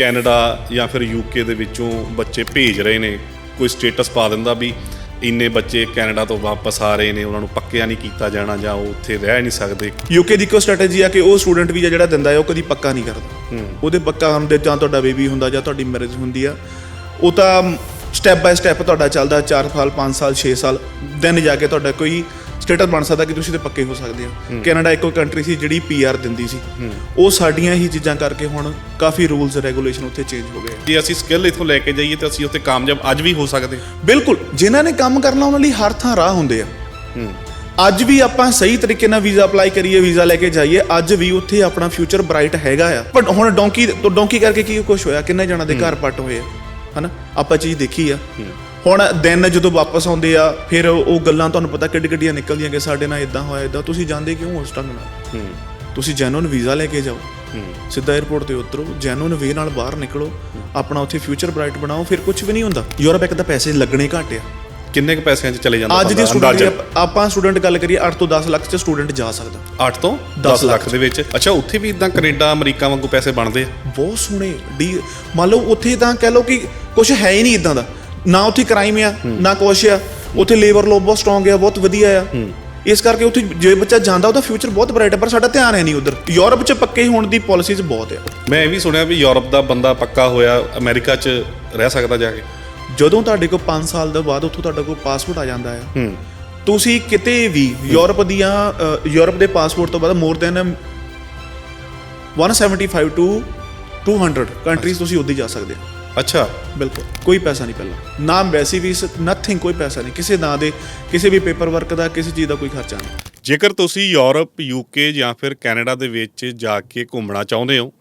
Canada ਜਾਂ ਫਿਰ UK ਦੇ ਵਿੱਚੋਂ ਬੱਚੇ ਭੇਜ ਰਹੇ ਨੇ ਕੋਈ ਸਟੇਟਸ ਪਾ ਦਿੰਦਾ ਵੀ ਇੰਨੇ ਬੱਚੇ ਕੈਨੇਡਾ ਤੋਂ ਵਾਪਸ ਆ ਰਹੇ ਨੇ ਉਹਨਾਂ ਨੂੰ ਪੱਕਿਆ ਨਹੀਂ ਕੀਤਾ ਜਾਣਾ ਜਾਂ ਉਹ ਉੱਥੇ ਰਹਿ ਨਹੀਂ ਸਕਦੇ। ਯੂਕੇ ਦੀ ਇੱਕੋ ਸਟ੍ਰੈਟਜੀ ਆ ਕਿ ਉਹ ਸਟੂਡੈਂਟ ਵੀਜ਼ਾ ਜਿਹੜਾ ਦਿੰਦਾ ਹੈ ਉਹ ਕਦੀ ਪੱਕਾ ਨਹੀਂ ਕਰਦਾ। ਉਹਦੇ ਪੱਕਾ ਹੋਣ ਦੇ ਜਾਂ ਤੁਹਾਡਾ ਬੇਬੀ ਹੁੰਦਾ ਜਾਂ ਤੁਹਾਡੀ ਮੈਰਿਜ ਹੁੰਦੀ ਆ ਉਹ ਤਾਂ ਸਟੈਪ ਬਾਏ ਸਟੈਪ ਤੁਹਾਡਾ ਚੱਲਦਾ 4 ਸਾਲ 5 ਸਾਲ 6 ਸਾਲ ਦੈਨ ਜਾ ਕੇ ਤੁਹਾਡਾ ਕੋਈ ਸਟੇਟਸ ਬਣ ਸਕਦਾ ਕਿ ਤੁਸੀਂ ਤੇ ਪੱਕੇ ਹੋ ਸਕਦੇ ਹੋ। ਕੈਨੇਡਾ ਇੱਕੋ ਕੰਟਰੀ ਸੀ ਜਿਹੜੀ ਪੀਆਰ ਦਿੰਦੀ ਸੀ। ਉਹ ਸਾਡੀਆਂ ਹੀ ਚੀਜ਼ਾਂ ਕਰਕੇ ਹੁਣ ਕਾਫੀ ਰੂਲਸ ਰੈਗੂਲੇਸ਼ਨ ਉੱਥੇ ਚੇਂਜ ਹੋ ਗਏ ਜੇ ਅਸੀਂ ਸਕਿੱਲ ਇਥੋਂ ਲੈ ਕੇ ਜਾਈਏ ਤਾਂ ਅਸੀਂ ਉੱਥੇ ਕਾਮਯਾਬ ਅੱਜ ਵੀ ਹੋ ਸਕਦੇ। ਬਿਲਕੁਲ ਜਿਨ੍ਹਾਂ ਨੇ ਕੰਮ ਕਰਨਾ ਉਹਨਾਂ ਲਈ ਹਰ ਥਾਂ ਰਾਹ ਹੁੰਦੇ ਆ। ਅੱਜ ਵੀ ਆਪਾਂ ਸਹੀ ਤਰੀਕੇ ਨਾਲ ਵੀਜ਼ਾ ਅਪਲਾਈ ਕਰੀਏ ਵੀਜ਼ਾ ਲੈ ਕੇ ਜਾਈਏ ਅੱਜ ਵੀ ਉੱਥੇ ਆਪਣਾ ਫਿਊਚਰ ਬ੍ਰਾਈਟ ਹੈਗਾ ਆ। ਪਰ ਹੁਣ ਡੋਂਕੀ ਡੋਂਕੀ ਕਰਕੇ ਕੀ ਕੁਝ ਹੋਇਆ? ਕਿੰਨੇ ਜਣਾ ਦੇ ਘਰ ਪੱਟ ਹੋਏ ਆ। ਹਨਾ? ਆਪਾਂ ਚੀਜ਼ ਦੇਖੀ ਆ। ਹੁਣ ਦਿਨ ਜਦੋਂ ਵਾਪਸ ਆਉਂਦੇ ਆ ਫਿਰ ਉਹ ਗੱਲਾਂ ਤੁਹਾਨੂੰ ਪਤਾ ਕਿੱਡੀ ਕਿੱਡੀਆਂ ਨਿਕਲਦੀਆਂ ਕਿ ਸਾਡੇ ਨਾਲ ਇਦਾਂ ਹੋਇਆ ਇਦਾਂ ਤੁਸੀਂ ਜਾਂਦੇ ਕਿਉਂ ਉਸ ਢੰਗ ਨਾਲ? ਤੁਸੀਂ ਜੈਨੂਨ ਵੀਜ਼ਾ ਲੈ ਕੇ ਜਾਓ। ਸਿੱਧਾ 에어ਪੋਰਟ ਤੇ ਉਤਰੋ ਜੈਨੂਨ ਵੇ ਨਾਲ ਬਾਹਰ ਨਿਕਲੋ। ਆਪਣਾ ਉੱਥੇ ਫਿਊਚਰ ਬ੍ਰਾਈਟ ਬਣਾਓ ਫਿਰ ਕੁਝ ਵੀ ਨਹੀਂ ਹੁੰਦਾ। ਯੂਰਪ ਇੱਕ ਤਾਂ ਪੈਸੇ ਲੱਗਣੇ ਘੱਟ ਆ। ਕਿੰਨੇ ਕੁ ਪੈਸਿਆਂ 'ਚ ਚਲੇ ਜਾਂਦਾ ਅੱਜ ਦੀ ਸਟੂਡੈਂਟ? ਆਪਾਂ ਸਟੂਡੈਂਟ ਗੱਲ ਕਰੀਏ 8 ਤੋਂ 10 ਲੱਖ ਚ ਸਟੂਡੈਂਟ ਜਾ ਸਕਦਾ। 8 ਤੋਂ 10 ਲੱਖ। ਦੇ ਵਿੱਚ। ਅੱਛਾ ਉੱਥੇ ਵੀ ਇਦਾਂ ਕੈਨੇਡਾ ਅਮਰੀਕਾ ਵਾਂਗੂ ਪੈਸੇ ਬਣਦੇ ਆ? ਬਹੁਤ ਸੋਹਣੇ ਮੰਨ ਲਓ ਉੱਥੇ ਤਾਂ ਕਹਿ ਲਓ ਕਿ ਕੁਝ ਹੈ ਹੀ ਨਹੀਂ ਇਦਾਂ ਦਾ। ਨਾ ਉੱਥੇ ਕ੍ਰਾਈਮ ਆ ਨਾ ਕੁਛ ਆ। ਉੱਥੇ ਲੇਬਰ ਲੋ ਬਹੁਤ ਸਟਰੋਂਗ ਆ ਬਹੁਤ ਵਧੀਆ ਆ। ਇਸ ਕਰਕੇ ਉੱਥੇ ਜੇ ਬੱਚਾ ਜਾਂਦਾ ਉਹਦਾ ਫਿਊਚਰ ਬਹੁਤ ਬ੍ਰਾਈਟ ਹੈ ਪਰ ਸਾਡਾ ਧਿਆਨ ਹੈ ਨਹੀਂ ਉਧਰ। ਯੂਰਪ ਚ ਪੱਕੇ ਹੋਣ ਦੀ ਪਾਲਿਸੀਜ਼ ਬਹੁਤ ਆ। ਮੈਂ ਇਹ ਵੀ ਸੁਣਿਆ ਵੀ ਯੂਰਪ ਦਾ ਬੰਦਾ ਪੱਕਾ ਹੋਇਆ ਅਮਰੀਕਾ 'ਚ ਰਹਿ ਸਕਦਾ ਜਾ ਕੇ। ਜਦੋਂ ਤੁਹਾਡੇ ਕੋਲ 5 ਸਾਲ ਦੇ ਬਾਅਦ ਉੱਥੋਂ ਤੁਹਾਡਾ ਕੋਲ ਪਾਸਪੋਰਟ ਆ ਜਾਂਦਾ ਹੈ। ਤੁਸੀਂ ਕਿਤੇ ਵੀ ਯੂਰਪ ਦੀਆਂ ਯੂਰਪ ਦੇ ਪਾਸਪੋਰਟ ਤੋਂ ਬਾਅਦ ਮੋਰ ਦੈਨ 175 ਟੂ 200 ਕੰਟਰੀਜ਼ ਤੁਸੀਂ ਉੱਦੀ ਜਾ ਸਕਦੇ ਹੋ। ਅੱਛਾ, ਬਿਲਕੁਲ। ਕੋਈ ਪੈਸਾ ਨਹੀਂ ਪਹਿਲਾਂ। ਨਾ ਐਮਬੈਸੀ ਫੀਸ ਨਥਿੰਗ ਕੋਈ ਪੈਸਾ ਨਹੀਂ। ਕਿਸੇ ਨਾਂ ਦੇ, ਕਿਸੇ ਵੀ ਪੇਪਰ ਵਰਕ ਦਾ, ਕਿਸੇ ਚੀਜ਼ ਦਾ ਕੋਈ ਖਰਚਾ ਨਹੀਂ। ਜੇਕਰ ਤੁਸੀਂ ਯੂਰਪ ਯੂਕੇ ਜਾਂ ਫਿਰ ਕੈਨੇਡਾ ਦੇ ਵਿੱਚ ਜਾ ਕੇ ਘੁੰਮਣਾ ਚਾਹੁੰਦੇ ਹੋ,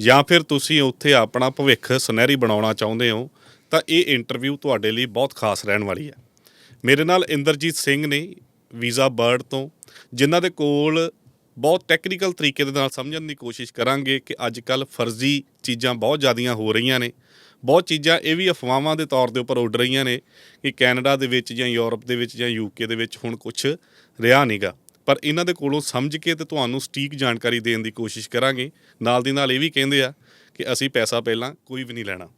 ਜਾਂ ਫਿਰ ਤੁਸੀਂ ਉੱਥੇ ਆਪਣਾ ਭਵਿੱਖ ਸੁਨਹਿਰੀ ਬਣਾਉਣਾ ਚਾਹੁੰਦੇ ਹੋ, ਤਾਂ ਇਹ ਇੰਟਰਵਿਊ ਤੁਹਾਡੇ ਲਈ ਬਹੁਤ ਖਾਸ ਰਹਿਣ ਵਾਲੀ ਹੈ। ਮੇਰੇ ਨਾਲ ਇੰਦਰਜੀਤ ਸਿੰਘ ਨੇ ਵੀਜ਼ਾ ਬਰਡ ਤੋਂ, ਜਿਨ੍ਹਾਂ ਦੇ ਕੋਲ ਬਹੁਤ ਟੈਕਨੀਕਲ ਤਰੀਕੇ ਦੇ ਨਾਲ ਸਮਝਣ ਦੀ ਕੋਸ਼ਿਸ਼ ਕਰਾਂਗੇ ਕਿ ਅੱਜ ਕੱਲ ਫਰਜ਼ੀ ਚੀਜ਼ਾਂ ਬਹੁਤ ਜ਼ਿਆਦੀਆਂ ਹੋ ਰਹੀਆਂ ਨੇ। ਬਹੁਤ ਚੀਜ਼ਾਂ ਇਹ ਵੀ ਅਫਵਾਹਾਂ ਦੇ ਤੌਰ ਦੇ ਉੱਪਰ ਉੱਡ ਰਹੀਆਂ ਨੇ ਕਿ ਕੈਨੇਡਾ ਦੇ ਵਿੱਚ ਜਾਂ ਯੂਰਪ ਦੇ ਵਿੱਚ ਜਾਂ ਯੂਕੇ ਦੇ ਵਿੱਚ ਹੁਣ ਕੁਝ ਰਿਹਾ ਨਹੀਂਗਾ ਪਰ ਇਹਨਾਂ ਦੇ ਕੋਲੋਂ ਸਮਝ ਕੇ ਤੇ ਤੁਹਾਨੂੰ ਸਟੀਕ ਜਾਣਕਾਰੀ ਦੇਣ ਦੀ ਕੋਸ਼ਿਸ਼ ਕਰਾਂਗੇ। ਨਾਲ ਦੀ ਨਾਲ ਇਹ ਵੀ ਕਹਿੰਦੇ ਆ ਕਿ ਅਸੀਂ ਪੈਸਾ ਪਹਿਲਾਂ ਕੋਈ ਵੀ ਨਹੀਂ ਲੈਣਾ।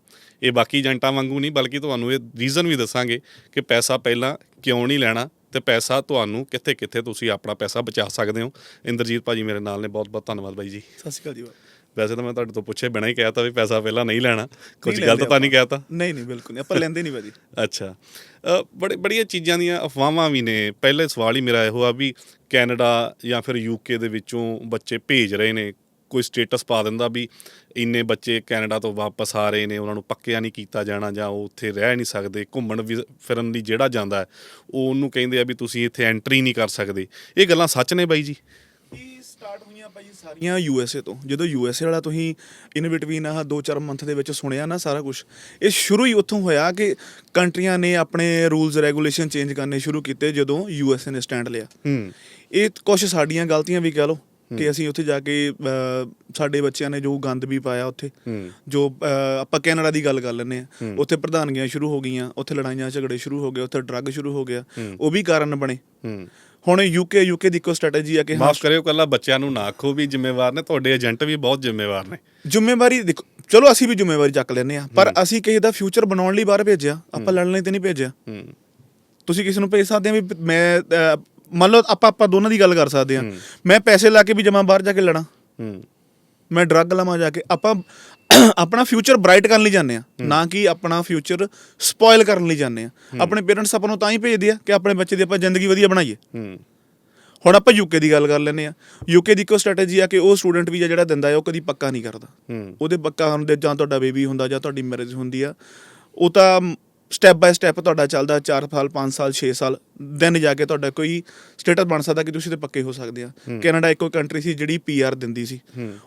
ਇਹ ਬਾਕੀ ਏਜੰਟਾਂ ਵਾਂਗੂ ਨਹੀਂ, ਬਲਕਿ ਤੁਹਾਨੂੰ ਇਹ ਰੀਜ਼ਨ ਵੀ ਦੱਸਾਂਗੇ ਕਿ ਪੈਸਾ ਪਹਿਲਾਂ ਕਿਉਂ ਨਹੀਂ ਲੈਣਾ ਤੇ ਪੈਸਾ ਤੁਹਾਨੂੰ ਕਿੱਥੇ ਕਿੱਥੇ ਤੁਸੀਂ ਆਪਣਾ ਪੈਸਾ ਬਚਾ ਸਕਦੇ ਹੋ। ਇੰਦਰਜੀਤ ਭਾਜੀ ਮੇਰੇ ਨਾਲ ਨੇ ਬਹੁਤ ਬਹੁਤ ਧੰਨਵਾਦ ਬਾਈ ਜੀ। ਸਤਿ ਸ਼੍ਰੀ ਅਕਾਲ ਜੀ। ਵੈਸੇ ਤਾਂ ਮੈਂ ਤੁਹਾਡੇ ਤੋਂ ਪੁੱਛੇ ਬਿਨਾਂ ਹੀ ਕਹਿਤਾ ਵੀ ਪੈਸਾ ਪਹਿਲਾਂ ਨਹੀਂ ਲੈਣਾ। ਕੁਝ ਗਲਤ ਤਾਂ ਨਹੀਂ ਕਹਿਤਾ? ਨਹੀਂ ਨਹੀਂ ਬਿਲਕੁਲ ਨਹੀਂ। ਆਪਾਂ ਲੈਂਦੇ ਨਹੀਂ ਭਾਜੀ। ਅੱਛਾ। ਬੜੇ ਬੜੀਆਂ ਚੀਜ਼ਾਂ ਦੀਆਂ ਅਫਵਾਹਾਂ ਵੀ ਨੇ। ਪਹਿਲੇ ਸਵਾਲ ਹੀ ਮੇਰਾ ਇਹੋ ਆ ਵੀ ਕੈਨੇਡਾ ਜਾਂ ਫਿਰ ਯੂਕੇ ਦੇ ਵਿੱਚੋਂ ਬੱਚੇ ਭੇਜ ਰਹੇ ਨੇ। ਕੋਈ ਸਟੇਟਸ ਪਾ ਦਿੰਦਾ ਵੀ ਇੰਨੇ ਬੱਚੇ ਕੈਨੇਡਾ ਤੋਂ ਵਾਪਸ ਆ ਰਹੇ ਨੇ ਉਹਨਾਂ ਨੂੰ ਪੱਕਿਆ ਨਹੀਂ ਕੀਤਾ ਜਾਣਾ ਜਾਂ ਉਹ ਉੱਥੇ ਰਹਿ ਨਹੀਂ ਸਕਦੇ ਘੁੰਮਣ ਵੀ ਫਿਰਨ ਲਈ ਜਿਹੜਾ ਜਾਂਦਾ ਹੈ, ਉਹ ਉਹਨੂੰ ਕਹਿੰਦੇ ਆ ਵੀ ਤੁਸੀਂ ਇੱਥੇ ਐਂਟਰੀ ਨਹੀਂ ਕਰ ਸਕਦੇ। ਇਹ ਗੱਲਾਂ ਸੱਚ ਨੇ ਬਾਈ ਜੀ? ਇਹ ਸਟਾਰਟ ਭਾਈ ਸਾਰੀਆਂ ਯੂਐਸਏ ਤੋਂ। ਜਦੋਂ ਯੂਐਸਏ ਵਾਲਾ ਤੁਸੀਂ ਇਨ ਬਿਟਵੀਨ ਆਹ 2-4 ਮੰਥ ਦੇ ਵਿੱਚ ਸੁਣਿਆ ਨਾ ਸਾਰਾ ਕੁਝ ਇਹ ਸ਼ੁਰੂ ਹੀ ਉੱਥੋਂ ਹੋਇਆ ਕਿ ਕੰਟਰੀਆਂ ਨੇ ਆਪਣੇ ਰੂਲਸ ਰੈਗੂਲੇਸ਼ਨ ਚੇਂਜ ਕਰਨੇ ਸ਼ੁਰੂ ਕੀਤੇ ਜਦੋਂ ਯੂਐਸਏ ਨੇ ਸਟੈਂਡ ਲਿਆ। ਹੂੰ। ਇਹ ਕੁਝ ਸਾਡੀਆਂ ਗਲਤੀਆਂ ਵੀ ਕਹਿ ਲਓ ਕਿ ਅਸੀਂ ਉੱਥੇ ਜਾ ਕੇ ਸਾਡੇ ਬੱਚਿਆਂ ਨੇ ਜੋ ਗੰਦ ਵੀ ਪਾਇਆ ਉੱਥੇ ਜੋ ਆਪਾਂ ਕੈਨੇਡਾ ਦੀ ਗੱਲ ਕਰ ਲੈਂਦੇ ਆ ਉੱਥੇ ਪ੍ਰਧਾਨਗੀਆਂ ਸ਼ੁਰੂ ਹੋ ਗਈਆਂ ਉੱਥੇ ਲੜਾਈਆਂ ਝਗੜੇ ਸ਼ੁਰੂ ਹੋ ਗਏ ਉੱਥੇ ਡਰੱਗ ਸ਼ੁਰੂ ਹੋ ਗਿਆ ਉਹ ਵੀ ਕਾਰਨ ਬਣੇ। ਹੂੰ। ਹੁਣ ਯੂਕੇ ਯੂਕੇ ਦੀ ਇੱਕੋ ਸਟ੍ਰੈਟਜੀ ਆ ਕਿ ਮਾਫ ਕਰਿਓ ਕੱਲਾ ਬੱਚਿਆਂ ਨੂੰ ਨਾ ਆਖੋ ਵੀ ਜ਼ਿੰਮੇਵਾਰ ਨੇ ਤੁਹਾਡੇ ਏਜੰਟ ਵੀ ਬਹੁਤ ਜ਼ਿੰਮੇਵਾਰ ਨੇ। ਜ਼ਿੰਮੇਵਾਰੀ ਦੇਖੋ ਚਲੋ ਅਸੀਂ ਵੀ ਜ਼ਿੰਮੇਵਾਰੀ ਚੱਕ ਲੈਂਦੇ ਆ ਪਰ ਅਸੀਂ ਕਿਸੇ ਦਾ ਫਿਊਚਰ ਬਣਾਉਣ ਲਈ ਬਾਹਰ ਭੇਜਿਆ ਆਪਾਂ ਲੜਨ ਲਈ ਤੇ ਨਹੀਂ ਭੇਜਿਆ। ਤੁਸੀਂ ਕਿਸੇ ਨੂੰ ਭੇਜ ਸਕਦੇ ਆ ਵੀ ਮੈਂ ਮੰਨ ਲਓ ਆਪਾਂ ਆਪਾਂ ਦੋਨਾਂ ਦੀ ਗੱਲ ਕਰ ਸਕਦੇ ਆ ਮੈਂ ਪੈਸੇ ਲਾ ਕੇ ਵੀ ਜਮਾ ਬਾਹਰ ਜਾ ਕੇ ਲੜਾਂ। ਮੈਂ ਡਰੱਗ ਲਵਾਂ ਜਾ ਕੇ ਆਪਾਂ ਆਪਣਾ ਫਿਊਚਰ ਬ੍ਰਾਈਟ ਕਰਨ ਲਈ ਜਾਂਦੇ ਆ। ਨਾ ਕਿ ਆਪਣਾ ਫਿਊਚਰ ਸਪੋਇਲ ਕਰਨ ਲਈ ਜਾਂਦੇ ਆ। ਆਪਣੇ ਪੇਰੈਂਟਸ ਆਪਾਂ ਨੂੰ ਤਾਂ ਹੀ ਭੇਜਦੇ ਆ ਕਿ ਆਪਣੇ ਬੱਚੇ ਦੀ ਆਪਾਂ ਜ਼ਿੰਦਗੀ ਵਧੀਆ ਬਣਾਈਏ। ਹੁਣ ਆਪਾਂ ਯੂਕੇ ਦੀ ਗੱਲ ਕਰ ਲੈਂਦੇ ਆ। ਯੂਕੇ ਦੀ ਇੱਕੋ ਸਟ੍ਰੈਟਜੀ ਆ ਕਿ ਉਹ ਸਟੂਡੈਂਟ ਵੀਜ਼ਾ ਜਿਹੜਾ ਦਿੰਦਾ ਹੈ ਉਹ ਕਦੀ ਪੱਕਾ ਨਹੀਂ ਕਰਦਾ। ਉਹਦੇ ਪੱਕਾ ਹੋਣ ਦੇ ਜਾਂ ਤੁਹਾਡਾ ਬੇਬੀ ਹੁੰਦਾ ਜਾਂ ਤੁਹਾਡੀ ਮੈਰਿਜ ਹੁੰਦੀ ਆ। ਉਹ ਤਾਂ ਸਟੈਪ ਬਾਏ ਸਟੈਪ ਤੁਹਾਡਾ ਚੱਲਦਾ 4 ਸਾਲ 5 ਸਾਲ 6 ਸਾਲ। ਦੈਨ ਜਾ ਕੇ ਤੁਹਾਡਾ ਕੋਈ ਸਟੇਟਸ ਬਣ ਸਕਦਾ ਕਿ ਤੁਸੀਂ ਤੇ ਪੱਕੇ ਹੋ ਸਕਦੇ ਆ। ਕੈਨੇਡਾ ਇੱਕੋ ਕੰਟਰੀ ਸੀ ਜਿਹੜੀ ਪੀਆਰ ਦਿੰਦੀ ਸੀ।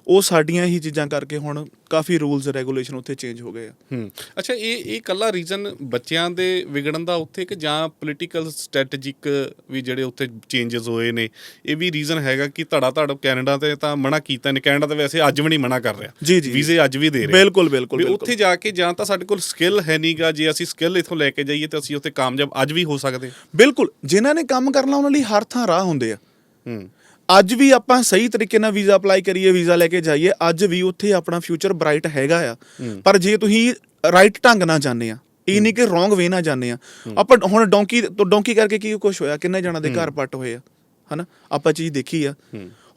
ਉਹ ਸਾਡੀਆਂ ਹੀ ਚੀਜ਼ਾਂ ਕਰਕੇ ਹੁਣ ਕਾਫੀ ਰੂਲਸ ਰੈਗੂਲੇਸ਼ਨ ਉੱਥੇ ਚੇਂਜ ਹੋ ਗਏ ਆ। ਹੂੰ। ਅੱਛਾ ਇਹ ਇਹ ਕੱਲਾ ਰੀਜ਼ਨ ਬੱਚਿਆਂ ਦੇ ਵਿਗੜਨ ਦਾ ਉੱਥੇ ਕਿ ਜਾਂ ਪੋਲੀਟੀਕਲ ਸਟ੍ਰੈਟੇਜਿਕ ਵੀ ਜਿਹੜੇ ਉੱਥੇ ਚੇਂਜਸ ਹੋਏ ਨੇ ਇਹ ਵੀ ਰੀਜ਼ਨ ਹੈਗਾ ਕਿ ਧੜਾ ਧੜ ਕੈਨੇਡਾ ਤੇ ਤਾਂ ਮਨਾ ਕੀਤਾ ਨੇ। ਕੈਨੇਡਾ ਤਾਂ ਵੈਸੇ ਅੱਜ ਵੀ ਨਹੀਂ ਮਨਾ ਕਰ ਰਿਹਾ। ਜੀ, ਜੀ। ਵੀਜ਼ੇ ਅੱਜ ਵੀ ਦੇ ਰਿਹਾ। ਬਿਲਕੁਲ ਬਿਲਕੁਲ। ਉੱਥੇ ਜਾ ਕੇ ਜਾਂ ਤਾਂ ਸਾਡੇ ਕੋਲ ਸਕਿੱਲ ਹੈ ਨਹੀਂਗਾ ਜੇ ਅਸੀਂ ਸਕਿੱਲ ਇਥੋਂ ਲੈ ਕੇ ਜਾਈਏ ਤਾਂ ਅਸੀਂ ਉੱਥੇ ਕਾਮਯਾਬ ਅੱਜ ਵੀ ਹੋ ਸਕਦੇ। ਬਿਲਕੁਲ ਜਿਨ੍ਹਾਂ ਨੇ ਕੰਮ ਕਰਨਾ ਉਹਨਾਂ ਲਈ ਹਰ ਥਾਂ ਰਾਹ ਹੁੰਦੇ ਆ। ਹੂੰ। ਅੱਜ ਵੀ ਆਪਾਂ ਸਹੀ ਤਰੀਕੇ ਨਾਲ ਵੀਜ਼ਾ ਅਪਲਾਈ ਕਰੀਏ ਵੀਜ਼ਾ ਲੈ ਕੇ ਜਾਈਏ ਅੱਜ ਵੀ ਉੱਥੇ ਆਪਣਾ ਫਿਊਚਰ ਬ੍ਰਾਈਟ ਹੈਗਾ ਆ। ਪਰ ਜੇ ਤੁਸੀਂ ਰਾਈਟ ਢੰਗ ਨਾਲ ਜਾਂਦੇ ਆ ਇਹ ਨਹੀਂ ਕਿ ਰੋਂਗ ਵੇ ਨਾਲ ਜਾਂਦੇ ਆ। ਆਪਾਂ ਹੁਣ ਡੋਂਕੀ ਤੋਂ ਡੋਂਕੀ ਕਰਕੇ ਕੀ ਕੁਝ ਹੋਇਆ? ਕਿੰਨੇ ਜਣਾ ਦੇ ਘਰ ਪੱਟ ਹੋਏ ਆ ਹਨਾ? ਆਪਾਂ ਚੀਜ਼ ਦੇਖੀ ਆ।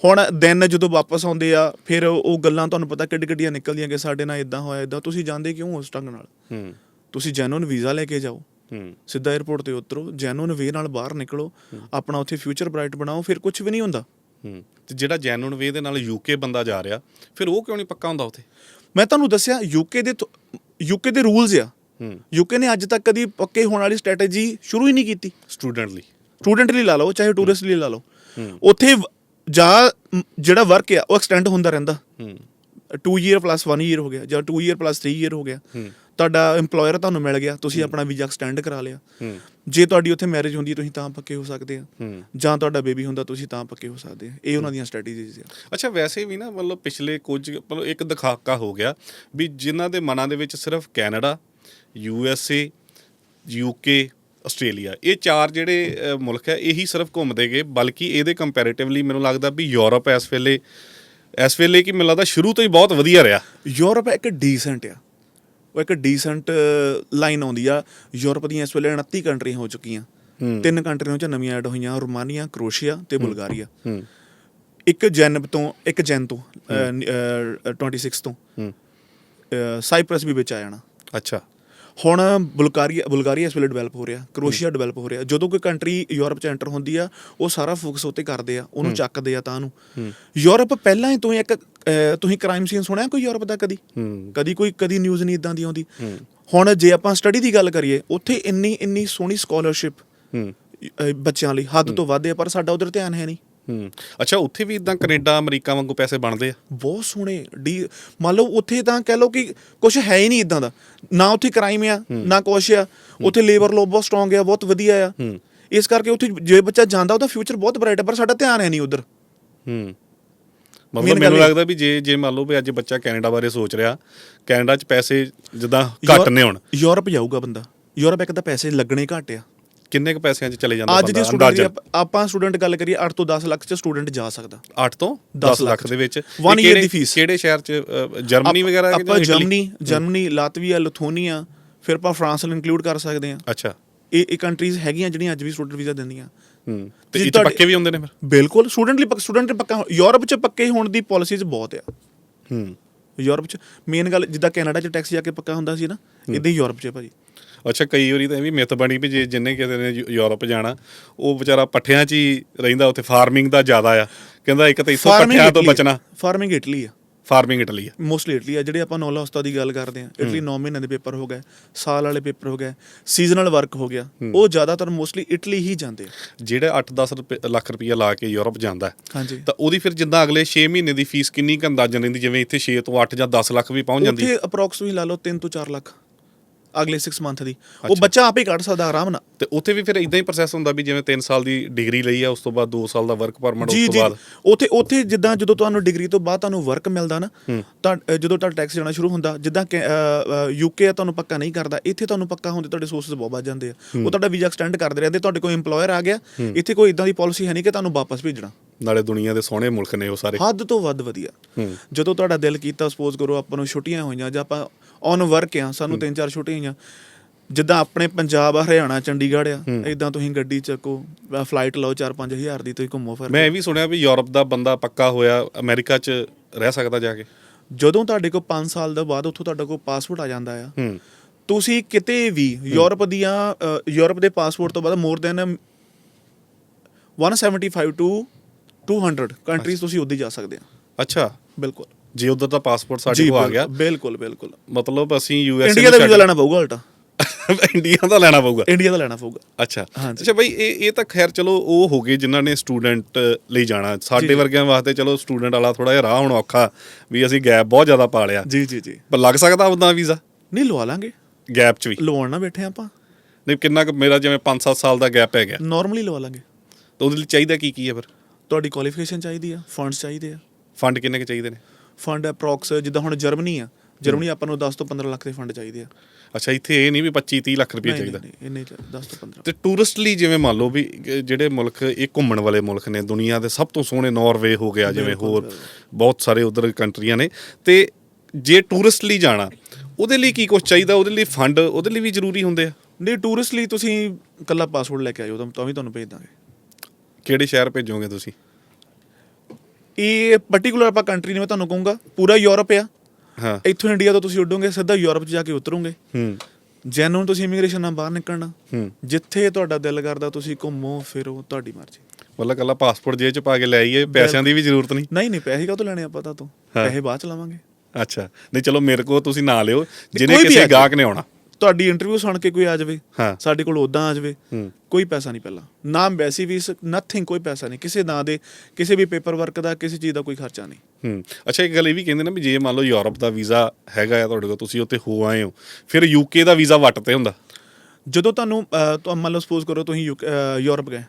ਹੁਣ ਦਿਨ ਜਦੋਂ ਵਾਪਸ ਆਉਂਦੇ ਆ ਫਿਰ ਉਹ ਗੱਲਾਂ ਤੁਹਾਨੂੰ ਪਤਾ ਕਿੱਡ ਕਿੱਡੀਆਂ ਨਿਕਲਦੀਆਂ ਕਿ ਸਾਡੇ ਨਾਲ ਇਦਾਂ ਹੋਇਆ ਇਦਾਂ ਤੁਸੀਂ ਜਾਂਦੇ ਕਿਉਂ ਉਸ ਢੰਗ ਨਾਲ? ਤੁਸੀਂ ਜੈਨੂਨ ਵੀਜ਼ਾ ਲੈ ਕੇ ਜਾਓ। ਸਿੱਧਾ 에ਅਰਪੋਰਟ ਤੇ ਉਤਰੋ ਜੈਨੂਨ ਵੇ ਨਾਲ ਬਾਹਰ ਨਿਕਲੋ ਆਪਣਾ ਉੱਥੇ ਫਿਊਚਰ ਬ੍ਰਾਈਟ ਬਣਾਓ ਫਿਰ ਕੁਝ ਵੀ ਨਹੀਂ ਹੁੰਦਾ। ਹੂੰ। ਤੇ ਜਿਹੜਾ ਜੈਨੂਨ ਵੇ ਦੇ ਨਾਲ ਯੂਕੇ ਬੰਦਾ ਜਾ ਰਿਹਾ ਫਿਰ ਉਹ ਕਿਉਂ ਨਹੀਂ ਪੱਕਾ ਹੁੰਦਾ ਉੱਥੇ? ਮੈਂ ਤੁਹਾਨੂੰ ਦੱਸਿਆ ਯੂਕੇ ਦੇ ਯੂਕੇ ਦੇ ਰੂਲਸ ਆ। ਹੂੰ। ਯੂਕੇ ਨੇ ਅੱਜ ਤੱਕ ਕਦੀ ਪੱਕੇ ਹੋਣ ਵਾਲੀ ਸਟ੍ਰੈਟਜੀ ਸ਼ੁਰੂ ਹੀ ਨਹੀਂ ਕੀਤੀ। ਸਟੂਡੈਂਟ ਲਈ। ਸਟੂਡੈਂਟ ਲਈ ਲਾ ਲਓ ਚਾਹੇ ਟੂਰਿਸਟ ਲਈ ਲਾ ਲਓ। ਉੱਥੇ ਜਾਂ ਜਿਹੜਾ ਵਰਕ ਆ ਉਹ ਐਕਸਟੈਂਡ ਹੁੰਦਾ ਰਹਿੰਦਾ। ਹੂੰ। 2 ਇਅਰ ਪਲੱਸ 1 ਇਅਰ ਹੋ ਗਿਆ ਜਾਂ 2 ਇਅਰ ਪਲੱਸ 3 ਇਅਰ ਹੋ ਗਿਆ ਤੁਹਾਡਾ EMPLOYER ਤੁਹਾਨੂੰ ਮਿਲ ਗਿਆ ਤੁਸੀਂ ਆਪਣਾ ਵੀਜ਼ਾ ਐਕਸਟੈਂਡ ਕਰਾ ਲਿਆ। ਜੇ ਤੁਹਾਡੀ ਉੱਥੇ ਮੈਰਿਜ ਹੁੰਦੀ ਤੁਸੀਂ ਤਾਂ ਪੱਕੇ ਹੋ ਸਕਦੇ ਆ। ਜਾਂ ਤੁਹਾਡਾ ਬੇਬੀ ਹੁੰਦਾ ਤੁਸੀਂ ਤਾਂ ਪੱਕੇ ਹੋ ਸਕਦੇ ਆ। ਇਹ ਉਹਨਾਂ ਦੀਆਂ ਸਟ੍ਰੈਟਜੀਜ਼ ਆ। ਅੱਛਾ ਵੈਸੇ ਵੀ ਨਾ ਮਤਲਬ ਪਿਛਲੇ ਕੁਝ ਮਤਲਬ ਇੱਕ ਦਿਖਾਕਾ ਹੋ ਗਿਆ ਵੀ ਜਿਨ੍ਹਾਂ ਦੇ ਮਨਾਂ ਦੇ ਵਿੱਚ ਸਿਰਫ Canada U S A UK Australia ਇਹ ਚਾਰ ਜਿਹੜੇ ਮੁਲਕ ਹੈ ਇਹੀ ਸਿਰਫ ਘੁੰਮਦੇ ਗਏ ਬਲਕਿ ਇਹਦੇ ਕੰਪੈਰੀਟਿਵਲੀ ਮੈਨੂੰ ਲੱਗਦਾ ਵੀ ਯੂਰਪ ਇਸ ਵੇਲੇ ਇਸ ਵੇਲੇ ਕੀ ਮੈਨੂੰ ਲੱਗਦਾ ਸ਼ੁਰੂ ਤੋਂ ਹੀ ਬਹੁਤ ਵਧੀਆ ਰਿਹਾ। ਯੂਰਪ ਇੱਕ ਡੀਸੈਂਟ ਆ। ਉਹ ਇੱਕ ਡੀਸੈਂਟ ਲਾਈਨ ਆਉਂਦੀ ਆ। ਯੂਰਪ ਦੀਆਂ ਇਸ ਵੇਲੇ 29 ਕੰਟਰੀਆਂ ਹੋ ਚੁੱਕੀਆਂ। ਤਿੰਨ ਕੰਟਰੀਆਂ ਚ ਨਵੀਆਂ ਐਡ ਹੋਈਆਂ ਰੋਮਾਨੀਆ ਕਰੋਸ਼ੀਆ ਤੇ ਬੁਲਗਾਰੀਆ। ਇੱਕ ਜੈਨ ਤੋਂ ਇੱਕ ਜੈਨ ਤੋਂ ਅਹ, ਨ- ਅਹ, 26 ਤੋਂ। ਸਾਈਪ੍ਰਸ ਵੀ ਵਿੱਚ ਆ ਜਾਣਾ। ਅੱਛਾ। ਹੁਣ ਬੁਲਗਾਰੀਆ ਬੁਲਗਾਰੀਆ ਇਸ ਵੇਲੇ ਡਿਵੈਲਪ ਹੋ ਰਿਹਾ ਕਰੋਸ਼ੀਆ ਡਿਵੈਲਪ ਹੋ ਰਿਹਾ। ਜਦੋਂ ਕੋਈ ਕੰਟਰੀ ਯੂਰਪ ਚ ਐਂਟਰ ਹੁੰਦੀ ਆ ਉਹ ਸਾਰਾ ਫੋਕਸ ਉੱਤੇ ਕਰਦੇ ਆ ਉਹਨੂੰ ਚੱਕਦੇ ਆ ਤਾਂ ਨੂੰ। ਯੂਰਪ ਪਹਿਲਾਂ ਹੀ ਤੋਂ ਇੱਕ ਤੁਸੀਂ ਕ੍ਰਾਈਮ ਸੀਨ ਸੁਣਿਆ ਕੋਈ ਯੂਰਪ ਦਾ ਕਦੀ? ਕਦੀ ਕੋਈ ਕਦੀ ਨਿਊਜ਼ ਨਹੀਂ ਇਦਾਂ ਦੀ ਆਉਂਦੀ? ਹੁਣ ਜੇ ਆਪਾਂ ਸਟੱਡੀ ਦੀ ਗੱਲ ਕਰੀਏ ਉੱਥੇ ਇੰਨੀ ਇੰਨੀ ਸੋਹਣੀ ਸਕਾਲਰਸ਼ਿਪ ਬੱਚਿਆਂ ਲਈ ਹੱਦ ਤੋਂ ਵੱਧ ਹੈ ਪਰ ਸਾਡਾ ਉਧਰ ਧਿਆਨ ਹੈ ਨਹੀਂ। ਹੂੰ। ਅੱਛਾ ਉੱਥੇ ਵੀ ਇਦਾਂ ਕੈਨੇਡਾ ਅਮਰੀਕਾ ਵਾਂਗੂ ਪੈਸੇ ਬਣਦੇ ਆ? ਬਹੁਤ ਸੋਹਣੇ ਡੀ ਮੰਨ ਲਓ ਉੱਥੇ ਤਾਂ ਕਹਿ ਲਓ ਕਿ ਕੁਝ ਹੈ ਹੀ ਨਹੀਂ ਇਦਾਂ ਦਾ। ਨਾ ਉੱਥੇ ਕ੍ਰਾਈਮ ਆ ਨਾ ਕੁਛ ਆ। ਉੱਥੇ ਲੇਬਰ ਲੋ ਬਹੁਤ ਸਟਰੋਂਗ ਆ ਬਹੁਤ ਵਧੀਆ ਆ। ਹੂੰ। ਇਸ ਕਰਕੇ ਉੱਥੇ ਜੇ ਬੱਚਾ ਜਾਂਦਾ ਉਹਦਾ ਫਿਊਚਰ ਬਹੁਤ ਬ੍ਰਾਈਟ ਹੈ ਪਰ ਸਾਡਾ ਧਿਆਨ ਹੈ ਨਹੀਂ ਉਧਰ। ਹੂੰ। ਮਤਲਬ ਮੈਨੂੰ ਲੱਗਦਾ ਵੀ ਜੇ ਜੇ ਮੰਨ ਲਓ ਵੀ ਅੱਜ ਬੱਚਾ ਕੈਨੇਡਾ ਬਾਰੇ ਸੋਚ ਰਿਹਾ ਕੈਨੇਡਾ 'ਚ ਪੈਸੇ ਜਿੱਦਾਂ ਘੱਟ ਨੇ ਹੁਣ। ਯੂਰਪ ਜਾਊਗਾ ਬੰਦਾ। ਯੂਰਪ ਇੱਕ ਤਾਂ ਪੈਸੇ ਲੱਗਣੇ ਘੱਟ ਆ। ਕਿੰਨੇ ਕੁ ਪੈਸਿਆਂ 'ਚ ਚਲੇ ਜਾਂਦਾ ਅੱਜ ਦੀ ਸਟੂਡੈਂਟ ਅੰਦਾਜ਼ਨ ਆਪਾਂ ਸਟੂਡੈਂਟ ਗੱਲ ਕਰੀਏ 8 ਤੋਂ 10 ਲੱਖ ਚ ਸਟੂਡੈਂਟ ਜਾ ਸਕਦਾ। 8 ਤੋਂ 10 10 ਲੱਖ ਦੇ ਵਿੱਚ। One ਇਹ year ਕਿਹੜੇ- ਦੀ ਫੀਸ। ਕਿਹੜੇ ਸ਼ਹਿਰ 'ਚ ਜਰਮਨੀ ਵਗੈਰਾ ਆਪਾਂ? ਜਰਮਨੀ ਜਰਮਨੀ ਲਾਤਵੀਆ ਲਿਥੂਨੀਆ ਫਿਰ ਆਪਾਂ ਫਰਾਂਸ ਨੂੰ ਇਨਕਲੂਡ ਕਰ ਸਕਦੇ ਹਾਂ। ਅੱਛਾ। ਇਹ ਇਹ ਕੰਟਰੀਜ਼ ਹੈਗੀਆਂ ਜਿਹੜੀਆਂ ਅੱਜ ਵੀ ਸਟੂਡੈਂਟ ਵੀਜ਼ਾ ਦਿੰਦੀਆਂ। ਹੂੰ। ਤੇ ਇਹ ਪੱਕੇ ਵੀ ਹੁੰਦੇ ਨੇ ਫਿਰ? ਬਿਲਕੁਲ ਸਟੂਡੈਂਟ ਲਈ ਸਟੂਡੈਂਟ ਪੱਕਾ ਯੂਰਪ ਚ ਪੱਕੇ ਹੋਣ ਦੀ ਪਾਲਿਸੀਜ਼ ਬਹੁਤ ਆ। ਹੂੰ। ਯੂਰਪ ਚ ਮੇਨ ਗੱਲ ਜਿੱਦਾਂ ਕੈਨੇਡਾ ਚ ਟੈਕਸ ਜਾ ਕੇ ਪੱਕਾ ਹੁੰਦਾ ਸੀ ਨਾ ਇਦਾਂ ਹੀ ਯੂਰਪ ਚ ਭਾਜੀ। ਅੱਛਾ ਕਈ ਵਾਰੀ ਤਾਂ ਇਹ ਵੀ ਮਿੱਥ ਬਣੀ ਵੀ ਜੇ ਜਿੰਨੇ ਕਿਤੇ ਨੇ ਯੂ- ਯੂਰਪ ਜਾਣਾ ਉਹ ਵਿਚਾਰਾ ਪੱਠਿਆਂ 'ਚ ਹੀ ਰਹਿੰਦਾ ਉੱਥੇ ਫਾਰਮਿੰਗ ਦਾ ਜ਼ਿਆਦਾ ਆ। ਕਹਿੰਦਾ ਇੱਕ ਤਾਂ ਇੱਥੋਂ ਪੱਠਿਆਂ ਤੋਂ ਬਚਣਾ। ਫਾਰਮਿੰਗ ਇਟਲੀ ਆ। ਫਾਰਮਿੰਗ ਇਟਲੀ ਆ। ਮੋਸਟਲੀ ਇਟਲੀ ਆ ਜਿਹੜੇ ਆਪਾਂ ਨੌਲਾ ਉਸਤਾਦ ਦੀ ਗੱਲ ਕਰਦੇ ਆ। ਇਟਲੀ 9 ਮਹੀਨੇ ਦੇ ਪੇਪਰ ਹੋ ਗਏ ਸਾਲ ਵਾਲੇ ਪੇਪਰ ਹੋ ਗਏ ਸੀਜ਼ਨਲ ਵਰਕ ਹੋ ਗਿਆ। ਉਹ ਜ਼ਿਆਦਾਤਰ ਮੋਸਟਲੀ ਇਟਲੀ ਹੀ ਜਾਂਦੇ ਆ। ਜਿਹੜਾ 8-10 ਰੁਪਏ ਲੱਖ ਰੁਪਈਆ ਲਾ ਕੇ ਯੂਰਪ ਜਾਂਦਾ ਹੈ, ਹਾਂਜੀ। ਤਾਂ ਉਹਦੀ ਫਿਰ ਜਿੱਦਾਂ ਅਗਲੇ 6 ਮਹੀਨੇ ਦੀ ਫੀਸ ਕਿੰਨੀ ਕੁ ਅੰਦਾਜ਼ਨ ਰਹਿੰਦੀ ਜਿਵੇਂ ਇੱਥੇ 6 ਤੋਂ 8 ਜਾਂ 10 ਲੱਖ ਵੀ ਪਹੁੰਚ ਜਾਂਦੀ? ਉੱਥੇ ਅਪਰੋਕਸ ਲਾ ਲਓ 3 ਤੋਂ 4 ਲੱਖ। ਅਗਲੇ 6 ਮੰਥ ਦੀ। ਉਹ ਬੱਚਾ ਆਪੇ ਕੱਢ ਸਕਦਾ ਆਰਾਮ ਨਾਲ। ਤੇ ਉੱਥੇ ਵੀ ਫਿਰ ਇਦਾਂ ਹੀ ਪ੍ਰੋਸੈਸ ਹੁੰਦਾ ਵੀ ਜਿਵੇਂ 3 ਸਾਲ ਦੀ ਡਿਗਰੀ ਲਈ ਆ ਉਸ ਤੋਂ ਬਾਅਦ 2 ਸਾਲ ਦਾ ਵਰਕ ਪਰਮਿਟ ਉਸ ਤੋਂ ਬਾਅਦ। ਉੱਥੇ ਉੱਥੇ ਜਿੱਦਾਂ ਜਦੋਂ ਤੁਹਾਨੂੰ ਡਿਗਰੀ ਤੋਂ ਬਾਅਦ ਤੁਹਾਨੂੰ ਵਰਕ ਮਿਲਦਾ ਨਾ ਤਾਂ ਜਦੋਂ ਤੁਹਾਡਾ ਟੈਕਸ ਜਾਣਾ ਸ਼ੁਰੂ ਹੁੰਦਾ ਜਿੱਦਾਂ ਯੂਕੇ ਆ ਤੁਹਾਨੂੰ ਪੱਕਾ ਨਹੀਂ ਕਰਦਾ ਇੱਥੇ ਤੁਹਾਨੂੰ ਪੱਕਾ ਹੁੰਦੇ ਤੁਹਾਡੇ ਸੋਰਸਸ ਬਹੁਤ ਵੱਧ ਜਾਂਦੇ ਆ। ਉਹ ਤੁਹਾਡਾ ਵੀਜ਼ਾ ਐਕਸਟੈਂਡ ਕਰਦੇ ਰਹਿੰਦੇ ਤੁਹਾਡੇ ਕੋਈ EMPLOYER ਆ ਗਿਆ ਇੱਥੇ ਕੋਈ ਇਦਾਂ ਦੀ ਪਾਲਿਸੀ ਹੈ ਨਹੀਂ ਕਿ ਤੁਹਾਨੂੰ ਵਾਪਸ ਭੇਜਣਾ। ਨਾਲੇ ਦੁਨੀਆ ਦੇ ਸੋਹਣੇ ਮੁਲਕ ਨੇ ਉਹ ਸਾਰੇ। ਹੱਦ ਤੋਂ ਵੱਧ ਵਧੀਆ। ਜਦੋਂ ਤੁਹਾਡਾ ਦਿਲ ਕੀਤਾ ਸਪੋਜ਼ ਕਰੋ ਆਪਾਂ ਨੂੰ ਛੁੱਟੀਆਂ ਹੋਈਆਂ ਜਾਂ ਆਪਾਂ ਔਨ ਵਰਕ ਆ ਸਾਨੂੰ ਤਿੰਨ ਚਾਰ ਛੁੱਟੀਆਂ ਹੋਈਆਂ। ਜਿੱਦਾਂ ਆਪਣੇ ਪੰਜਾਬ ਆ ਹਰਿਆਣਾ ਚੰਡੀਗੜ੍ਹ ਆ ਇਦਾਂ ਤੁਸੀਂ ਗੱਡੀ ਚੱਕੋ ਫਲਾਈਟ ਲਓ 4-5 ਹਜ਼ਾਰ ਦੀ ਤੁਸੀਂ ਘੁੰਮੋ ਫਿਰ। ਮੈਂ ਇਹ ਵੀ ਸੁਣਿਆ ਵੀ ਯੂਰਪ ਦਾ ਬੰਦਾ ਪੱਕਾ ਹੋਇਆ ਅਮਰੀਕਾ 'ਚ ਰਹਿ ਸਕਦਾ ਜਾ ਕੇ? ਜਦੋਂ ਤੁਹਾਡੇ ਕੋਲ 5 ਸਾਲ ਦੇ ਬਾਅਦ ਉੱਥੋਂ ਤੁਹਾਡਾ ਕੋਲ ਪਾਸਪੋਰਟ ਆ ਜਾਂਦਾ ਆ। ਤੁਸੀਂ ਕਿਤੇ ਵੀ ਯੂਰਪ ਦੀਆਂ ਯੂਰਪ ਦੇ ਪਾਸਪੋਰਟ ਤੋਂ ਬਾਅਦ ਮੋਰ ਦੈਨ 175 ਟੂ 200 ਕੰਟਰੀਜ਼ ਤੁਸੀਂ ਉੱਦੀ ਜਾ ਸਕਦੇ ਆ। ਅੱਛਾ। ਬਿਲਕੁਲ। ਜੇ ਉਧਰ ਦਾ ਪਾਸਪੋਰਟ ਸਾਡੇ ਕੋਲ ਆ ਗਿਆ। ਬਿਲਕੁਲ ਬਿਲਕੁਲ। ਮਤਲਬ ਅਸੀਂ ਯੂ ਐਸ ਇੰਡੀਆ ਦਾ ਵੀਜ਼ਾ ਲੈਣਾ ਪਊਗਾ ਉਲਟਾ। ਇੰਡੀਆ ਦਾ ਲੈਣਾ ਪਊਗਾ। ਇੰਡੀਆ ਦਾ ਲੈਣਾ ਪਊਗਾ। ਅੱਛਾ। ਅੱਛਾ ਬਈ ਇਹ ਇਹ ਤਾਂ ਖੈਰ ਚਲੋ ਉਹ ਹੋ ਗਏ ਜਿਨ੍ਹਾਂ ਨੇ ਸਟੂਡੈਂਟ ਲਈ ਜਾਣਾ। ਸਾਡੇ ਵਰਗਿਆਂ ਵਾਸਤੇ ਚਲੋ ਸਟੂਡੈਂਟ ਵਾਲਾ ਥੋੜਾ ਜਿਹਾ ਰਾਹ ਹੁਣ ਔਖਾ ਵੀ ਅਸੀਂ ਗੈਪ ਬਹੁਤ ਜ਼ਿਆਦਾ ਪਾ ਲਿਆ। ਜੀ ਜੀ ਜੀ। ਪਰ ਲੱਗ ਸਕਦਾ ਉਹਦਾ ਵੀਜ਼ਾ? ਨਹੀਂ ਲਵਾ ਲਾਂਗੇ। ਗੈਪ 'ਚ ਵੀ। ਲਵਾਉਣ ਨਾ ਬੈਠੇ ਆਪਾਂ। ਨਹੀਂ ਕਿੰਨਾ ਕੁ ਮੇਰਾ ਜਿਵੇਂ 5-7 ਸਾਲ ਦਾ ਗੈਪ ਹੈ ਗਿਆ ਨਾਰਮਲੀ ਲਵਾ ਲਾਂਗੇ। ਤਾਂ ਉਹਦੇ ਲਈ ਚਾਹੀਦਾ ਕੀ ਕੀ ਹੈ ਫਿਰ? ਤੁਹਾਡੀ ਕੁਆਲੀਫਿਕੇਸ਼ਨ ਚਾਹੀਦੀ ਆ ਫੰਡਸ ਚਾਹੀਦੇ ਆ। ਫੰਡ ਕਿੰਨੇ ਕੁ ਚਾਹੀਦੇ ਨੇ? ਫੰਡ ਅਪਰੋਕਸ ਜਿੱਦਾਂ ਹੁਣ ਜਰਮਨੀ ਆ ਜਰਮਨੀ ਆਪਾਂ ਨੂੰ 10 ਤੋਂ 15 ਲੱਖ ਦੇ ਫੰਡ ਚਾਹੀਦੇ ਆ। ਅੱਛਾ ਇੱਥੇ ਇਹ ਨਹੀਂ ਵੀ 25 30 ਲੱਖ ਰੁਪਏ ਚਾਹੀਦਾ। ਨਹੀਂ, ਨਹੀਂ, ਇੰਨੇ ਚ 10 ਤੋਂ 15 ਤੇ ਟੂਰਿਸਟ ਲਈ ਜਿਵੇਂ ਮੰਨ ਲਓ ਵੀ ਜਿਹੜੇ ਮੁਲਕ ਇਹ ਘੁੰਮਣ ਵਾਲੇ ਮੁਲਕ ਨੇ ਦੁਨੀਆ ਦੇ ਸਭ ਤੋਂ ਸੋਹਣੇ ਨਾਰਵੇ ਹੋ ਗਿਆ ਜਿਵੇਂ ਹੋਰ। ਬਹੁਤ ਸਾਰੇ ਉਧਰ ਕੰਟਰੀਆਂ ਨੇ। ਤੇ ਜੇ ਟੂਰਿਸਟ ਲਈ ਜਾਣਾ ਉਹਦੇ ਲਈ ਕੀ ਕੁਝ ਚਾਹੀਦਾ? ਉਹਦੇ ਲਈ ਫੰਡ ਉਹਦੇ ਲਈ ਵੀ ਜ਼ਰੂਰੀ ਹੁੰਦੇ ਆ? ਨਹੀਂ ਟੂਰਿਸਟ ਲਈ ਤੁਸੀਂ ਕੱਲਾ ਪਾਸਪੋਰਟ ਲੈ ਕੇ ਆਇਓ ਤਾਂ ਵੀ ਤੁਹਾਨੂੰ ਭੇਜ ਦਾਂਗੇ। ਕਿਹੜੇ ਸ਼ਹਿਰ ਭੇਜੋਗੇ ਤੁਸੀਂ? ਇਹ ਪਾਰਟਿਕੂਲਰ ਆਪਾਂ ਕੰਟਰੀ ਨੇ ਮੈਂ ਤੁਹਾਨੂੰ ਕਹੂੰਗਾ ਪੂਰਾ ਯੂਰਪ ਆ। ਹਾਂ। ਇੱਥੋਂ ਇੰਡੀਆ ਤੋਂ ਤੁਸੀਂ ਉੱਡੋਗੇ ਸਿੱਧਾ ਯੂਰਪ 'ਚ ਜਾ ਕੇ ਉਤਰੋਗੇ। ਹੂੰ। ਜੈਨੂਨ ਤੁਸੀਂ ਇਮੀਗ੍ਰੇਸ਼ਨ ਨਾਲ ਬਾਹਰ ਨਿਕਲਣਾ। ਹੂੰ। ਜਿੱਥੇ ਤੁਹਾਡਾ ਦਿਲ ਕਰਦਾ ਤੁਸੀਂ ਘੁੰਮੋ ਫਿਰੋ ਤੁਹਾਡੀ ਮਰਜ਼ੀ। ਮਤਲਬ ਕੱਲਾ ਪਾਸਪੋਰਟ ਜੇਬ ਚ ਪਾ ਕੇ ਲੈ ਆਈਏ ਪੈਸਿਆਂ ਦੀ ਵੀ ਜ਼ਰੂਰਤ ਨਹੀਂ। ਨਹੀਂ ਨਹੀਂ ਪੈਸੇ ਕਾਹਤੋਂ ਲੈਣੇ ਆਪਾਂ ਤਾਂ ਤੋਂ। ਪੈਸੇ ਬਾਅਦ ਚ ਲਵਾਂਗੇ। ਅੱਛਾ। ਨਹੀਂ ਚਲੋ ਮੇਰੇ ਕੋਲ ਤੁਸੀਂ ਨਾ ਲਿਓ। ਜਿਹਨੇ ਕਿਸੇ। ਗਾਹਕ ਨੇ ਆਉਣਾ। ਤੁਹਾਡੀ ਇੰਟਰਵਿਊ ਸੁਣ ਕੇ ਕੋਈ ਆ ਜਾਵੇ ਹਾਂ। ਸਾਡੇ ਕੋਲ ਉਦਾਂ ਆ ਜਾਵੇ ਕੋਈ ਪੈਸਾ ਨਹੀਂ ਪਹਿਲਾਂ। ਨਾ ਐਮਬੈਸੀ ਫੀਸ ਨਥਿੰਗ ਕੋਈ ਪੈਸਾ ਨਹੀਂ। ਕਿਸੇ ਨਾਂ ਦੇ ਕਿਸੇ ਵੀ ਪੇਪਰ ਵਰਕ ਦਾ ਕਿਸੇ ਚੀਜ਼ ਦਾ ਕੋਈ ਖਰਚਾ ਨਹੀਂ। ਹੂੰ। ਅੱਛਾ ਇੱਕ ਗੱਲ ਇਹ ਵੀ ਕਹਿੰਦੇ ਨੇ ਵੀ ਜੇ ਮੰਨ ਲਓ ਯੂਰਪ ਦਾ ਵੀਜ਼ਾ ਹੈਗਾ ਆ ਤੁਹਾਡੇ ਕੋਲ ਤੁਸੀਂ ਉੱਥੇ ਹੋ ਆਏ ਹੋ ਫਿਰ ਯੂਕੇ ਦਾ ਵੀਜ਼ਾ ਵੱਟ ਤੇ ਹੁੰਦਾ? ਜਦੋਂ ਤੁਹਾਨੂੰ ਅਹ, ਤੁਹਾ ਮੰਨ ਲਓ ਸਪੋਜ਼ ਕਰੋ ਤੁਸੀਂ ਯੂਰਪ ਗਏ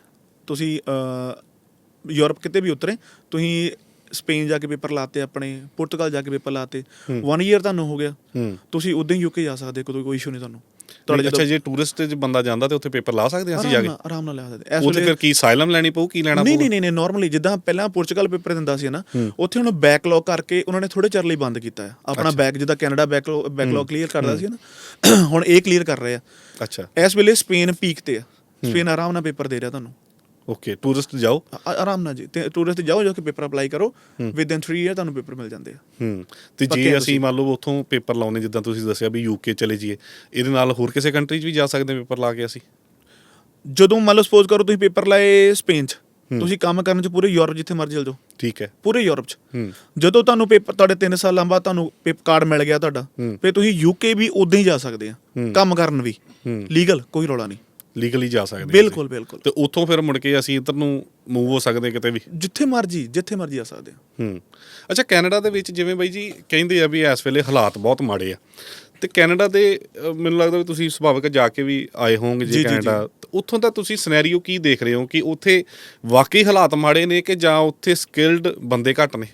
ਤੁਸੀਂ ਯੂਰਪ ਕਿਤੇ ਵੀ ਉਤਰੇ ਤੁਸੀਂ ਸਪੇਨ ਜਾ ਕੇ ਪੇਪਰ ਲਾਤੇ ਆਪਣੇ ਪੁਰਤਗਾਲ ਜਾ ਕੇ ਪੇਪਰ ਲਾਤੇ। 1 ਇਅਰ ਤੁਹਾਨੂੰ ਹੋ ਗਿਆ। ਹੂੰ। ਉਦਾਂ ਹੀ ਯੂਕੇ ਜਾ ਸਕਦੇ ਕੋਈ ਕੋਈ ਇਸ਼ੂ ਨਹੀਂ ਤੁਹਾਨੂੰ। ਤੁਹਾਡੇ ਅੱਛਾ ਜੇ ਟੂਰਿਸਟ ਚ ਬੰਦਾ ਜਾਂਦਾ ਤੇ ਉੱਥੇ ਪੇਪਰ ਲਾ ਸਕਦੇ ਅਸੀਂ ਜਾ ਕੇ? ਆਰਾਮ ਨਾਲ ਲੈ ਸਕਦੇ ਉੱਥੇ ਫਿਰ ਕੀ ਸਾਇਲਮ ਲੈਣੀ ਪਊ ਕੀ ਲੈਣਾ ਨਹੀਂ ਪਊ ਨਹੀਂ ਨਹੀਂ ਨਾਰਮਲੀ ਜਿੱਦਾਂ ਪਹਿਲਾਂ ਪੁਰਤਗਾਲ ਪੇਪਰ ਦਿੰਦਾ ਸੀ ਨਾ ਉੱਥੇ ਹੁਣ ਬੈਕਲੌਗ ਕਰਕੇ ਉਹਨਾਂ ਨੇ ਥੋੜੇ ਚਿਰ ਲਈ ਬੰਦ ਕੀਤਾ ਹੈ। ਆਪਣਾ ਬੈਕ ਜਿੱਦਾਂ ਕੈਨੇਡਾ ਬੈਕਲੌਗ ਬੈਕਲੌਗ ਕਲੀਅਰ ਕਰਦਾ ਸੀ ਨਾ ਹੁਣ ਇਹ ਕਲੀਅਰ ਕਰ ਰਹੇ ਆ। ਅੱਛਾ। ਇਸ ਵੇਲੇ ਸਪੇਨ ਪੀਕ ਤੇ ਆ। ਸਪੇਨ ਆਰਾਮ ਨਾਲ ਪੇਪਰ ਦੇ ਰਿਹਾ ਤੁਹਾਨੂੰ। ਓਕੇ ਟੂਰਿਸਟ ਜਾਓ। ਆ- ਆਰਾਮ ਨਾਲ ਜੀ। ਤੇ ਟੂਰਿਸਟ ਜਾਓ ਜਾ ਕੇ ਪੇਪਰ ਅਪਲਾਈ ਕਰੋ। ਵਿਦ ਇਨ 3 ਇਅਰ ਤੁਹਾਨੂੰ ਪੇਪਰ ਮਿਲ ਜਾਂਦੇ ਆ। ਹੂੰ। ਤੇ ਪੱਕੇ ਜੇ ਆ ਅਸੀਂ ਮੰਨ ਲਓ ਉੱਥੋਂ ਪੇਪਰ ਲਾਉਨੇ ਜਿੱਦਾਂ ਤੁਸੀਂ ਦੱਸਿਆ ਵੀ ਯੂਕੇ ਚਲੇ ਜਾਈਏ ਇਹਦੇ ਨਾਲ ਹੋਰ ਕਿਸੇ ਕੰਟਰੀ 'ਚ ਵੀ ਜਾ ਸਕਦੇ ਪੇਪਰ ਲਾ ਕੇ ਅਸੀਂ? ਜਦੋਂ ਮੰਨ ਲਓ ਸਪੋਜ਼ ਕਰੋ ਤੁਸੀਂ ਪੇਪਰ ਲਾਏ ਸਪੇਨ 'ਚ ਤੁਸੀਂ ਕੰਮ ਕਰਨ 'ਚ ਪੂਰੇ ਯੂਰਪ ਜਿੱਥੇ ਮਰਜ਼ੀ ਚਲ ਜਾਓ। ਠੀਕ ਹੈ। ਪੂਰੇ ਯੂਰਪ 'ਚ। ਹੂੰ। ਜਦੋਂ ਤੁਹਾਨੂੰ ਪੇਪਰ ਤੁਹਾਡੇ 3 ਸਾਲਾਂ ਬਾਅਦ ਤੁਹਾਨੂੰ ਪੇਪਰ ਕਾਰਡ ਮਿਲ ਗਿਆ ਤੁਹਾਡਾ ਹੂੰ। ਫਿਰ ਤੁਸੀਂ ਯੂਕੇ ਵੀ ਉਦਾਂ ਹੀ ਜਾ ਸਕਦੇ ਆ ਹੂੰ। ਕੰਮ ਕਰਨ ਵੀ। ਹੂੰ। ਲੀਗਲ ਕੋਈ ਰੌਲਾ ਨਹੀਂ। ਲੀਗਲੀ ਜਾ ਸਕਦੇ ਬਿਲਕੁਲ ਬਿਲਕੁਲ। ਤੇ ਉੱਥੋਂ ਫਿਰ ਮੁੜ ਕੇ ਅਸੀਂ ਇੱਧਰ ਨੂੰ ਮੂਵ ਹੋ ਸਕਦੇ ਕਿਤੇ ਵੀ। ਜਿੱਥੇ ਮਰਜ਼ੀ ਜਿੱਥੇ ਮਰਜ਼ੀ ਆ ਸਕਦੇ ਆ ਹੂੰ। ਅੱਛਾ ਕੈਨੇਡਾ ਦੇ ਵਿੱਚ ਜਿਵੇਂ ਬਾਈ ਜੀ ਕਹਿੰਦੇ ਆ ਵੀ ਇਸ ਵੇਲੇ ਹਾਲਾਤ ਬਹੁਤ ਮਾੜੇ ਆ। ਤੇ ਕੈਨੇਡਾ ਦੇ ਮੈਨੂੰ ਲੱਗਦਾ ਵੀ ਤੁਸੀਂ ਸੁਭਾਵਿਕ ਜਾ ਕੇ ਵੀ ਆਏ ਹੋਵੋਗੇ ਜੀ, ਕੈਨੇਡਾ। ਉੱਥੋਂ ਦਾ ਤੁਸੀਂ ਸਿਨੈਰੀਓ ਕੀ ਦੇਖ ਰਹੇ ਹੋ ਕਿ ਉੱਥੇ ਵਾਕਈ ਹਾਲਾਤ ਮਾੜੇ ਨੇ ਕਿ ਜਾਂ ਉੱਥੇ ਸਕਿਲਡ ਬੰਦੇ ਘੱਟ ਨੇ?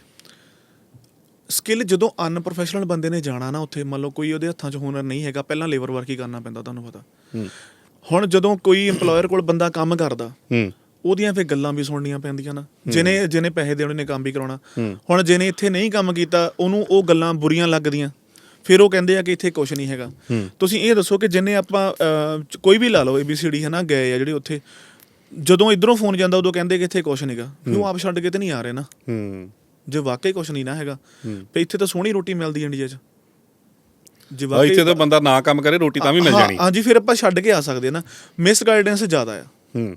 ਸਕਿੱਲ ਜਦੋਂ ਅਨਪ੍ਰੋਫੈਸ਼ਨਲ ਬੰਦੇ ਨੇ ਜਾਣਾ ਨਾ ਉੱਥੇ ਮੰਨ ਲਓ ਕੋਈ ਉਹਦੇ ਹੱਥਾਂ 'ਚ ਹੁਨਰ ਨਹੀਂ ਹੈਗਾ ਪਹਿਲਾਂ ਲੇਬਰ ਵਰਕ ਹੀ ਕਰਨਾ ਪੈਂਦਾ ਤੁਹਾਨੂੰ ਪਤਾ। ਹੂੰ। ਹੁਣ ਜਦੋਂ ਕੋਈ EMPLOYER ਕੋਲ ਬੰਦਾ ਕੰਮ ਕਰਦਾ ਹੂੰ। ਉਹਦੀਆਂ ਫਿਰ ਗੱਲਾਂ ਵੀ ਸੁਣਨੀਆਂ ਪੈਂਦੀਆਂ ਨਾ। ਜਿਹਨੇ ਜਿਹਨੇ ਪੈਸੇ ਦੇਣੇ ਨੇ ਕੰਮ ਵੀ ਕਰਾਉਣਾ। ਹੁਣ ਜਿਹਨੇ ਇੱਥੇ ਨਹੀਂ ਕੰਮ ਕੀਤਾ ਉਹਨੂੰ ਉਹ ਗੱਲਾਂ ਬੁਰੀਆਂ ਲੱਗਦੀਆਂ। ਫਿਰ ਉਹ ਕਹਿੰਦੇ ਆ ਕਿ ਇੱਥੇ ਕੁਝ ਨਹੀਂ ਹੈਗਾ। ਤੁਸੀਂ ਇਹ ਦੱਸੋ ਕਿ ਜਿੰਨੇ ਆਪਾਂ ਕੋਈ ਵੀ ਲਾ ਲਓ ABCD ਹੈ ਨਾ ਗਏ ਆ ਜਿਹੜੇ ਉੱਥੇ ਜਦੋਂ ਇਧਰੋਂ ਫੋਨ ਜਾਂਦਾ ਉਦੋਂ ਕਹਿੰਦੇ ਕਿ ਇੱਥੇ ਕੁਝ ਨਹੀਂਗਾ ਉਹ ਆਪ ਛੱਡ ਕੇ ਤੇ ਨਹੀਂ ਆ ਰਹੇ ਨਾ? ਹੂੰ। ਜੇ ਵਾਕਈ ਕੁਝ ਨਹੀਂ ਨਾ ਹੈਗਾ। ਤੇ ਇੱਥੇ ਤਾਂ ਸੋਹਣੀ ਰੋਟੀ ਮਿਲਦੀ ਇੰਡੀਆ 'ਚ। ਜੇ ਆ ਇੱਥੇ ਤਾਂ ਬੰਦਾ ਨਾ ਕੰਮ ਕਰੇ ਰੋਟੀ ਤਾਂ ਵੀ ਮਿਲ ਜਾਣੀ। ਹਾਂਜੀ ਫਿਰ ਆਪਾਂ ਛੱਡ ਕੇ ਆ ਸਕਦੇ ਨਾ। ਮਿਸ ਗਾਈਡੈਂਸ ਜ਼ਿਆਦਾ ਆ। ਹੂੰ।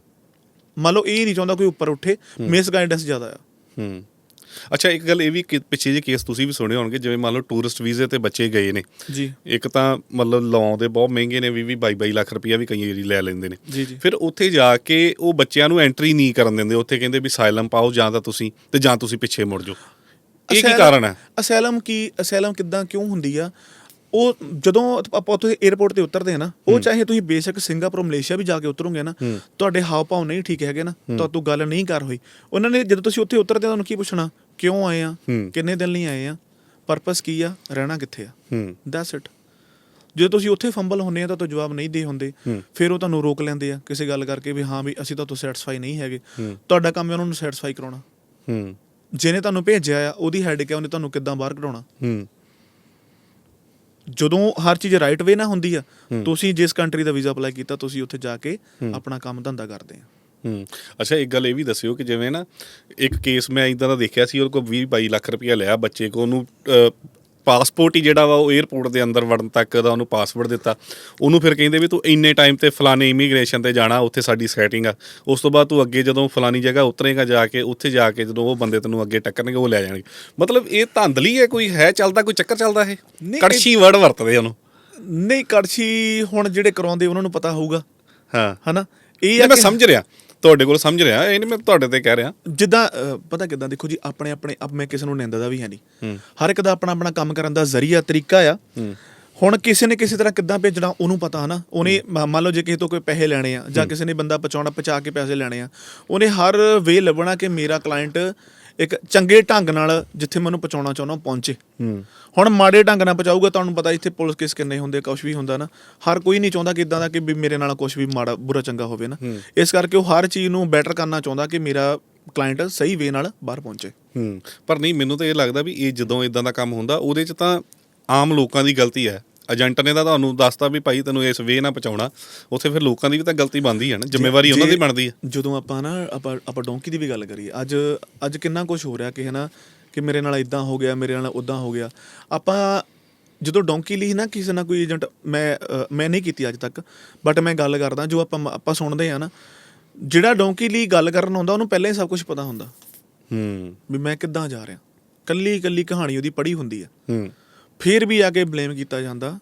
ਮੰਨ ਲਓ ਇਹ ਨਹੀਂ ਚਾਹੁੰਦਾ ਕੋਈ ਉੱਪਰ ਉੱਠੇ ਮਿਸ ਗਾਈਡੈਂਸ ਜ਼ਿਆਦਾ ਆ। ਹੂੰ। ਅੱਛਾ ਇੱਕ ਗੱਲ ਇਹ ਵੀ ਪਿੱਛੇ ਜੇ ਕੇਸ ਤੁਸੀਂ ਵੀ ਸੁਣੇ ਹੋਣਗੇ ਜਿਵੇਂ ਮੰਨ ਲਓ ਟੂਰਿਸਟ ਵੀਜ਼ੇ ਤੇ ਬੱਚੇ ਗਏ ਨੇ। ਜੀ। ਇੱਕ ਤਾਂ ਮਤਲਬ ਲਾਉਂਦੇ ਬਹੁਤ ਮਹਿੰਗੇ ਨੇ 20 22 22 ਲੱਖ ਰੁਪਈਆ ਵੀ ਕਈ ਵਾਰੀ ਲੈ ਲੈਂਦੇ ਨੇ। ਫਿਰ ਉੱਥੇ ਜਾ ਕੇ ਉਹ ਬੱਚਿਆਂ ਨੂੰ ਐਂਟਰੀ ਨਹੀਂ ਕਰਨ ਦਿੰਦੇ। ਉੱਥੇ ਕਹਿੰਦੇ ਵੀ ਸਾਇਲਮ ਪਾਓ ਜਾਂ ਤਾਂ ਤੁਸੀਂ ਤੇ ਜਾਂ ਤੁਸੀਂ ਪਿੱਛੇ ਮੁੜ ਜਾਓ। ਇਹ ਕੀ ਕਾਰਨ ਹੈ? ਅਸੈਲਮ ਕੀ ਅਸੈਲਮ ਕਿੱਦਾਂ ਕਿਉਂ ਹੁੰਦੀ ਆ? ਉਹ ਜਦੋਂ ਆਪਾਂ ਉੱਥੇ 에어ਪੋਰਟ ਤੇ ਉਤਰਦੇ ਆ ਨਾ ਉਹ ਚਾਹੇ ਤੁਸੀਂ ਬੇਸ਼ੱਕ ਸਿੰਗਾਪੁਰ ਮਲੇਸ਼ੀਆ ਵੀ ਜਾ ਕੇ ਉਤਰੋਗੇ ਨਾ ਤੁਹਾਡੇ ਹਾਵ ਭਾਵ ਨਹੀਂ ਠੀਕ ਹੈਗੇ ਨਾ ਤਾਂ ਤੂੰ ਗੱਲ ਨਹੀਂ ਕਰ ਹੋਈ। ਉਹਨਾਂ ਨੇ ਜਦੋਂ ਤੁਸੀਂ ਉੱਥੇ ਉਤਰਦੇ ਆ ਤੁਹਾਨੂੰ ਕੀ ਪੁੱਛਣਾ? ਕਿਉਂ ਆਏ ਆ। ਕਿੰਨੇ ਦਿਨ ਲਈ ਆਏ ਆ? ਪਰਪਸ ਕੀ ਆ? ਰਹਿਣਾ ਕਿੱਥੇ ਆ? ਦੈਟਸ ਇਟ ਜਦੋਂ ਤੁਸੀਂ ਉੱਥੇ ਫੰਬਲ ਹੁੰਨੇ ਆ ਤਾਂ ਤੁਹਾਨੂੰ ਜਵਾਬ ਨਹੀਂ ਦੇ ਹੁੰਦੇ। ਫਿਰ ਉਹ ਤੁਹਾਨੂੰ ਰੋਕ ਲੈਂਦੇ ਆ ਕਿਸੇ ਗੱਲ ਕਰਕੇ ਵੀ ਹਾਂ ਵੀ ਅਸੀਂ ਤਾਂ ਤੋਂ ਸੈਟੀਸਫਾਈ ਨਹੀਂ ਹੈਗੇ। ਤੁਹਾਡਾ ਕੰਮ ਹੈ ਉਹਨਾਂ ਨੂੰ ਸੈਟੀਸਫਾਈ ਕਰਾਉਣਾ। ਹੂੰ। ਜਿਹਨੇ ਤੁਹਾਨੂੰ ਭੇਜਿਆ ਆ ਉਹਦੀ ਹੈਡ ਹੈ ਉਹਨੇ ਤੁਹਾਨੂੰ ਕਿੱਦਾਂ ਬਾਹਰ ਕਢਾਉਣਾ? ਹੂੰ। ਜਦੋਂ ਹਰ ਚੀਜ਼ ਰਾਈਟ ਵੇ ਨਾ ਹੁੰਦੀ ਆ। ਤੁਸੀਂ ਜਿਸ ਕੰਟਰੀ ਦਾ ਵੀਜ਼ਾ ਅਪਲਾਈ ਕੀਤਾ ਤੁਸੀਂ ਉੱਥੇ ਜਾ ਕੇ ਆਪਣਾ ਕੰਮ ਧੰਦਾ ਕਰਦੇ ਆ। ਹੂੰ। ਅੱਛਾ ਇੱਕ ਗੱਲ ਇਹ ਵੀ ਦੱਸਿਓ ਕਿ ਜਿਵੇਂ ਨਾ ਇੱਕ ਕੇਸ ਮੈਂ ਇਦਾਂ ਦਾ ਦੇਖਿਆ ਸੀ ਉਹਦੇ ਕੋਲ 20 22 ਲੱਖ ਰੁਪਇਆ ਲਿਆ ਬੱਚੇ ਕੋ ਉਹਨੂੰ ਪਾਸਪੋਰਟ ਹੀ ਜਿਹੜਾ ਵਾ ਉਹ 에어ਪੋਰਟ ਦੇ ਅੰਦਰ ਵੜਨ ਤੱਕ ਦਾ ਉਹਨੂੰ ਪਾਸਵਰਡ ਦਿੱਤਾ। ਉਹਨੂੰ ਫਿਰ ਕਹਿੰਦੇ ਵੀ ਤੂੰ ਇੰਨੇ ਟਾਈਮ ਤੇ ਫਲਾਣੇ ਇਮੀਗ੍ਰੇਸ਼ਨ ਤੇ ਜਾਣਾ ਉੱਥੇ ਸਾਡੀ ਸੈਟਿੰਗ ਆ। ਉਸ ਤੋਂ ਬਾਅਦ ਤੂੰ ਅੱਗੇ ਜਦੋਂ ਫਲਾਣੀ ਜਗ੍ਹਾ ਉਤਰੇਗਾ ਜਾ ਕੇ ਉੱਥੇ ਜਾ ਕੇ ਜਦੋਂ ਉਹ ਬੰਦੇ ਤੈਨੂੰ ਅੱਗੇ ਟੱਕਰਨਗੇ ਉਹ ਲੈ ਜਾਣਗੇ। ਮਤਲਬ ਇਹ ਧਾਂਦਲੀ ਹੈ ਕੋਈ ਹੈ ਚੱਲਦਾ ਕੋਈ ਚੱਕਰ ਚੱਲਦਾ ਇਹ? ਕੜਛੀ ਵਰਡ ਵਰਤਦੇ ਉਹਨੂੰ। ਨਹੀਂ ਕੜਛੀ ਹੁਣ ਜਿਹੜੇ ਕਰਾਉਂਦੇ ਉਹਨਾਂ ਨੂੰ ਪਤਾ ਹੋਊਗਾ। ਹਾਂ। ਹਨਾ? ਇਹ ਮੈਂ ਸਮਝ ਰਿਹਾ। ਤੁਹਾਡੇ ਕੋਲ ਸਮਝ ਰਿਹਾ ਇਹ ਨਹੀਂ ਮੈਂ ਤੁਹਾਡੇ ਤੇ ਕਹਿ ਰਿਹਾ। ਜਿੱਦਾਂ ਪਤਾ ਕਿਦਾਂ ਦੇਖੋ ਜੀ ਆਪਣੇ ਆਪਣੇ ਅਬ ਮੈਂ ਕਿਸੇ ਨੂੰ ਨਿੰਦਦਾ ਵੀ ਹੈ ਨਹੀਂ ਹਰ ਇੱਕ ਦਾ ਆਪਣਾ ਆਪਣਾ ਕੰਮ ਕਰਨ ਦਾ ਜ਼ਰੀਆ ਤਰੀਕਾ ਆ। ਹੁਣ ਕਿਸੇ ਨੇ ਕਿਸੇ ਤਰ੍ਹਾਂ ਕਿੱਦਾਂ ਭੇਜਣਾ ਉਹਨੂੰ ਪਤਾ ਹਨਾ? ਉਹਨੇ ਮ- ਮੰਨ ਲਓ ਜੇ ਕਿਸੇ ਤੋਂ ਕੋਈ ਪੈਸੇ ਲੈਣੇ ਆ ਜਾਂ ਕਿਸੇ ਨੇ ਬੰਦਾ ਪਹੁੰਚਾਉਣਾ ਪਹੁੰਚਾ ਕੇ ਪੈਸੇ ਲੈਣੇ ਆ ਉਹਨੇ ਹਰ ਵੇ ਲੱਭਣਾ ਕਿ ਮੇਰਾ ਕਲਾਇੰਟ ਇੱਕ ਚੰਗੇ ਢੰਗ ਨਾਲ ਜਿੱਥੇ ਮੈਨੂੰ ਪਹੁੰਚਾਉਣਾ ਚਾਹੁੰਦਾ ਉਹ ਪਹੁੰਚੇ। ਹੁਣ ਮਾੜੇ ਢੰਗ ਨਾਲ ਪਹੁੰਚਾਊਗਾ ਤੁਹਾਨੂੰ ਪਤਾ ਇੱਥੇ ਪੁਲਿਸ ਕੇਸ ਕਿੰਨੇ ਹੁੰਦੇ ਕੁਝ ਵੀ ਹੁੰਦਾ ਨਾ। ਹਰ ਕੋਈ ਨਹੀਂ ਚਾਹੁੰਦਾ ਕਿ ਇਦਾਂ ਦਾ ਕਿ ਵੀ ਮੇਰੇ ਨਾਲ ਕੁਝ ਵੀ ਮਾੜਾ ਬੁਰਾ ਚੰਗਾ ਹੋਵੇ ਨਾ। ਇਸ ਕਰਕੇ ਉਹ ਹਰ ਚੀਜ਼ ਨੂੰ ਬੈਟਰ ਕਰਨਾ ਚਾਹੁੰਦਾ ਕਿ ਮੇਰਾ ਕਲਾਇੰਟ ਸਹੀ ਵੇ ਨਾਲ ਬਾਹਰ ਪਹੁੰਚੇ। ਹੂੰ। ਪਰ ਨਹੀਂ ਮੈਨੂੰ ਤਾਂ ਇਹ ਲੱਗਦਾ ਵੀ ਇਹ ਜਦੋਂ ਇਦਾਂ ਦਾ ਕੰਮ ਹੁੰਦਾ ਉਹਦੇ 'ਚ ਤਾਂ ਆਮ ਲੋਕਾਂ ਦੀ ਗਲਤੀ ਹੈ। ਏਜੰਟ ਨੇ ਤਾਂ ਤੁਹਾਨੂੰ ਦੱਸਤਾ ਵੀ ਭਾਈ ਤੈਨੂੰ ਇਸ ਵੇ ਨਾ ਪਹੁੰਚਾਉਣਾ। ਉੱਥੇ ਫਿਰ ਲੋਕਾਂ ਦੀ ਵੀ ਤਾਂ ਗਲਤੀ ਬਣਦੀ ਹੈ ਨਾ ਜ਼ਿੰਮੇਵਾਰੀ ਉਹਨਾਂ ਦੀ ਬਣਦੀ ਹੈ ਜਦੋਂ ਆਪਾਂ ਨਾ ਆਪਾਂ ਆਪਾਂ ਡੋਂਕੀ ਦੀ ਵੀ ਗੱਲ ਕਰੀਏ ਅੱਜ ਅੱਜ ਕਿੰਨਾ ਕੁਝ ਹੋ ਰਿਹਾ ਕਿ ਹਨਾ ਕਿ ਮੇਰੇ ਨਾਲ ਇਦਾਂ ਹੋ ਗਿਆ ਮੇਰੇ ਨਾਲ ਉਦਾਂ ਹੋ ਗਿਆ। ਆਪਾਂ ਜਦੋਂ ਡੋਂਕੀ ਲਈ ਨਾ ਕਿਸੇ ਨਾਲ ਕੋਈ ਏਜੰਟ ਮੈਂ ਮੈਂ ਨਹੀਂ ਕੀਤੀ ਅੱਜ ਤੱਕ ਬਟ ਮੈਂ ਗੱਲ ਕਰਦਾ ਜੋ ਆਪਾਂ ਆਪਾਂ ਸੁਣਦੇ ਆ ਨਾ ਜਿਹੜਾ ਡੋਂਕੀ ਲਈ ਗੱਲ ਕਰਨ ਆਉਂਦਾ ਉਹਨੂੰ ਪਹਿਲਾਂ ਹੀ ਸਭ ਕੁਝ ਪਤਾ ਹੁੰਦਾ। ਹੂੰ। ਵੀ ਮੈਂ ਕਿੱਦਾਂ ਜਾ ਰਿਹਾ। ਕੱਲੀ ਕੱਲੀ ਕਹਾਣੀ ਉਹਦੀ ਪੜ੍ਹੀ ਹੁੰਦੀ ਆ। ਹੂੰ। ਫਿਰ ਵੀ ਆ ਕੇ ਬਲੇਮ ਕੀਤਾ ਜਾਂਦਾ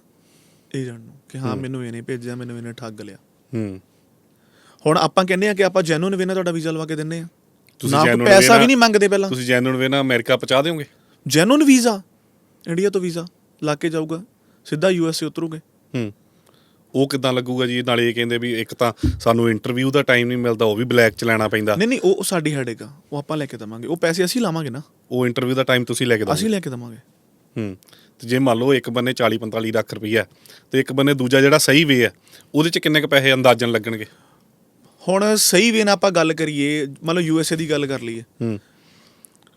ਏਜੰਟ ਨੂੰ ਕਿ ਹਾਂ ਮੈਨੂੰ ਇਹਨੇ ਭੇਜਿਆ ਮੈਨੂੰ ਇਹਨੇ ਠੱਗ ਲਿਆ। ਹੂੰ। ਹੁਣ ਆਪਾਂ ਕਹਿੰਦੇ ਆ ਕਿ ਆਪਾਂ ਜੈਨੂਨ ਵੇ ਨਾਲ ਤੁਹਾਡਾ ਵੀਜ਼ਾ ਲਵਾ ਕੇ ਦਿੰਨੇ ਆ ਤੁਸੀਂ ਨਾ ਕੋਈ genuine ਪੈਸਾ ਵੀ ਨਹੀਂ ਮੰਗਦੇ ਪਹਿਲਾਂ। ਤੁਸੀਂ ਜੈਨੂਨ ਵੇ ਨਾਲ ਅਮਰੀਕਾ ਪਹੁੰਚਾ ਦਿਓਗੇ? ਜੈਨੂਨ ਵੀਜ਼ਾ ਇੰਡੀਆ ਤੋਂ ਵੀਜ਼ਾ ਲਾ ਕੇ ਜਾਊਗਾ ਸਿੱਧਾ ਯੂਐਸਏ ਉਤਰੂਗੇ। ਹੂੰ। ਉਹ ਕਿਦਾਂ ਲੱਗੂਗਾ ਜੀ? ਨਾਲੇ ਇਹ ਕਹਿੰਦੇ ਵੀ ਇੱਕ ਤਾਂ ਸਾਨੂੰ ਇੰਟਰਵਿਊ ਦਾ ਟਾਈਮ ਨਹੀਂ ਮਿਲਦਾ ਉਹ ਵੀ ਬਲੈਕ ਚ ਲੈਣਾ ਪੈਂਦਾ। ਨਹੀਂ ਨਹੀਂ ਉਹ ਸਾਡੀ ਹੈਡੇਕ ਆ ਉਹ ਆਪਾਂ ਲੈ ਕੇ ਦਵਾਂਗੇ। ਉਹ ਪੈਸੇ ਅਸੀਂ ਲਾਵਾਂਗੇ ਨਾ। ਉਹ ਇੰਟਰਵਿਊ ਦਾ ਟਾਈਮ ਤੁਸੀਂ ਲੈ ਕੇ ਅਸੀਂ ਦੋਗੇ ਲੈ ਕੇ ਦਵਾਂਗੇ। ਹੂੰ। ਤੇ ਜੇ ਮੰਨ ਲਓ ਇੱਕ ਬੰਨੇ 40 45 ਲੱਖ ਰੁਪਈਆ ਤੇ ਇੱਕ ਬੰਨੇ ਦੂਜਾ ਜਿਹੜਾ ਸਹੀ ਵੇ ਹੈ ਉਹਦੇ ਚ ਕਿੰਨੇ ਕ ਪੈਸੇ ਅੰਦਾਜ਼ਨ ਲੱਗਣਗੇ? ਹੁਣ ਸਹੀ ਵੇ ਨਾਲ ਆਪਾਂ ਗੱਲ ਕਰੀਏ ਮੰਨ ਲਓ ਯੂਐਸਏ ਦੀ ਗੱਲ ਕਰ ਲਈਏ। ਹੂੰ।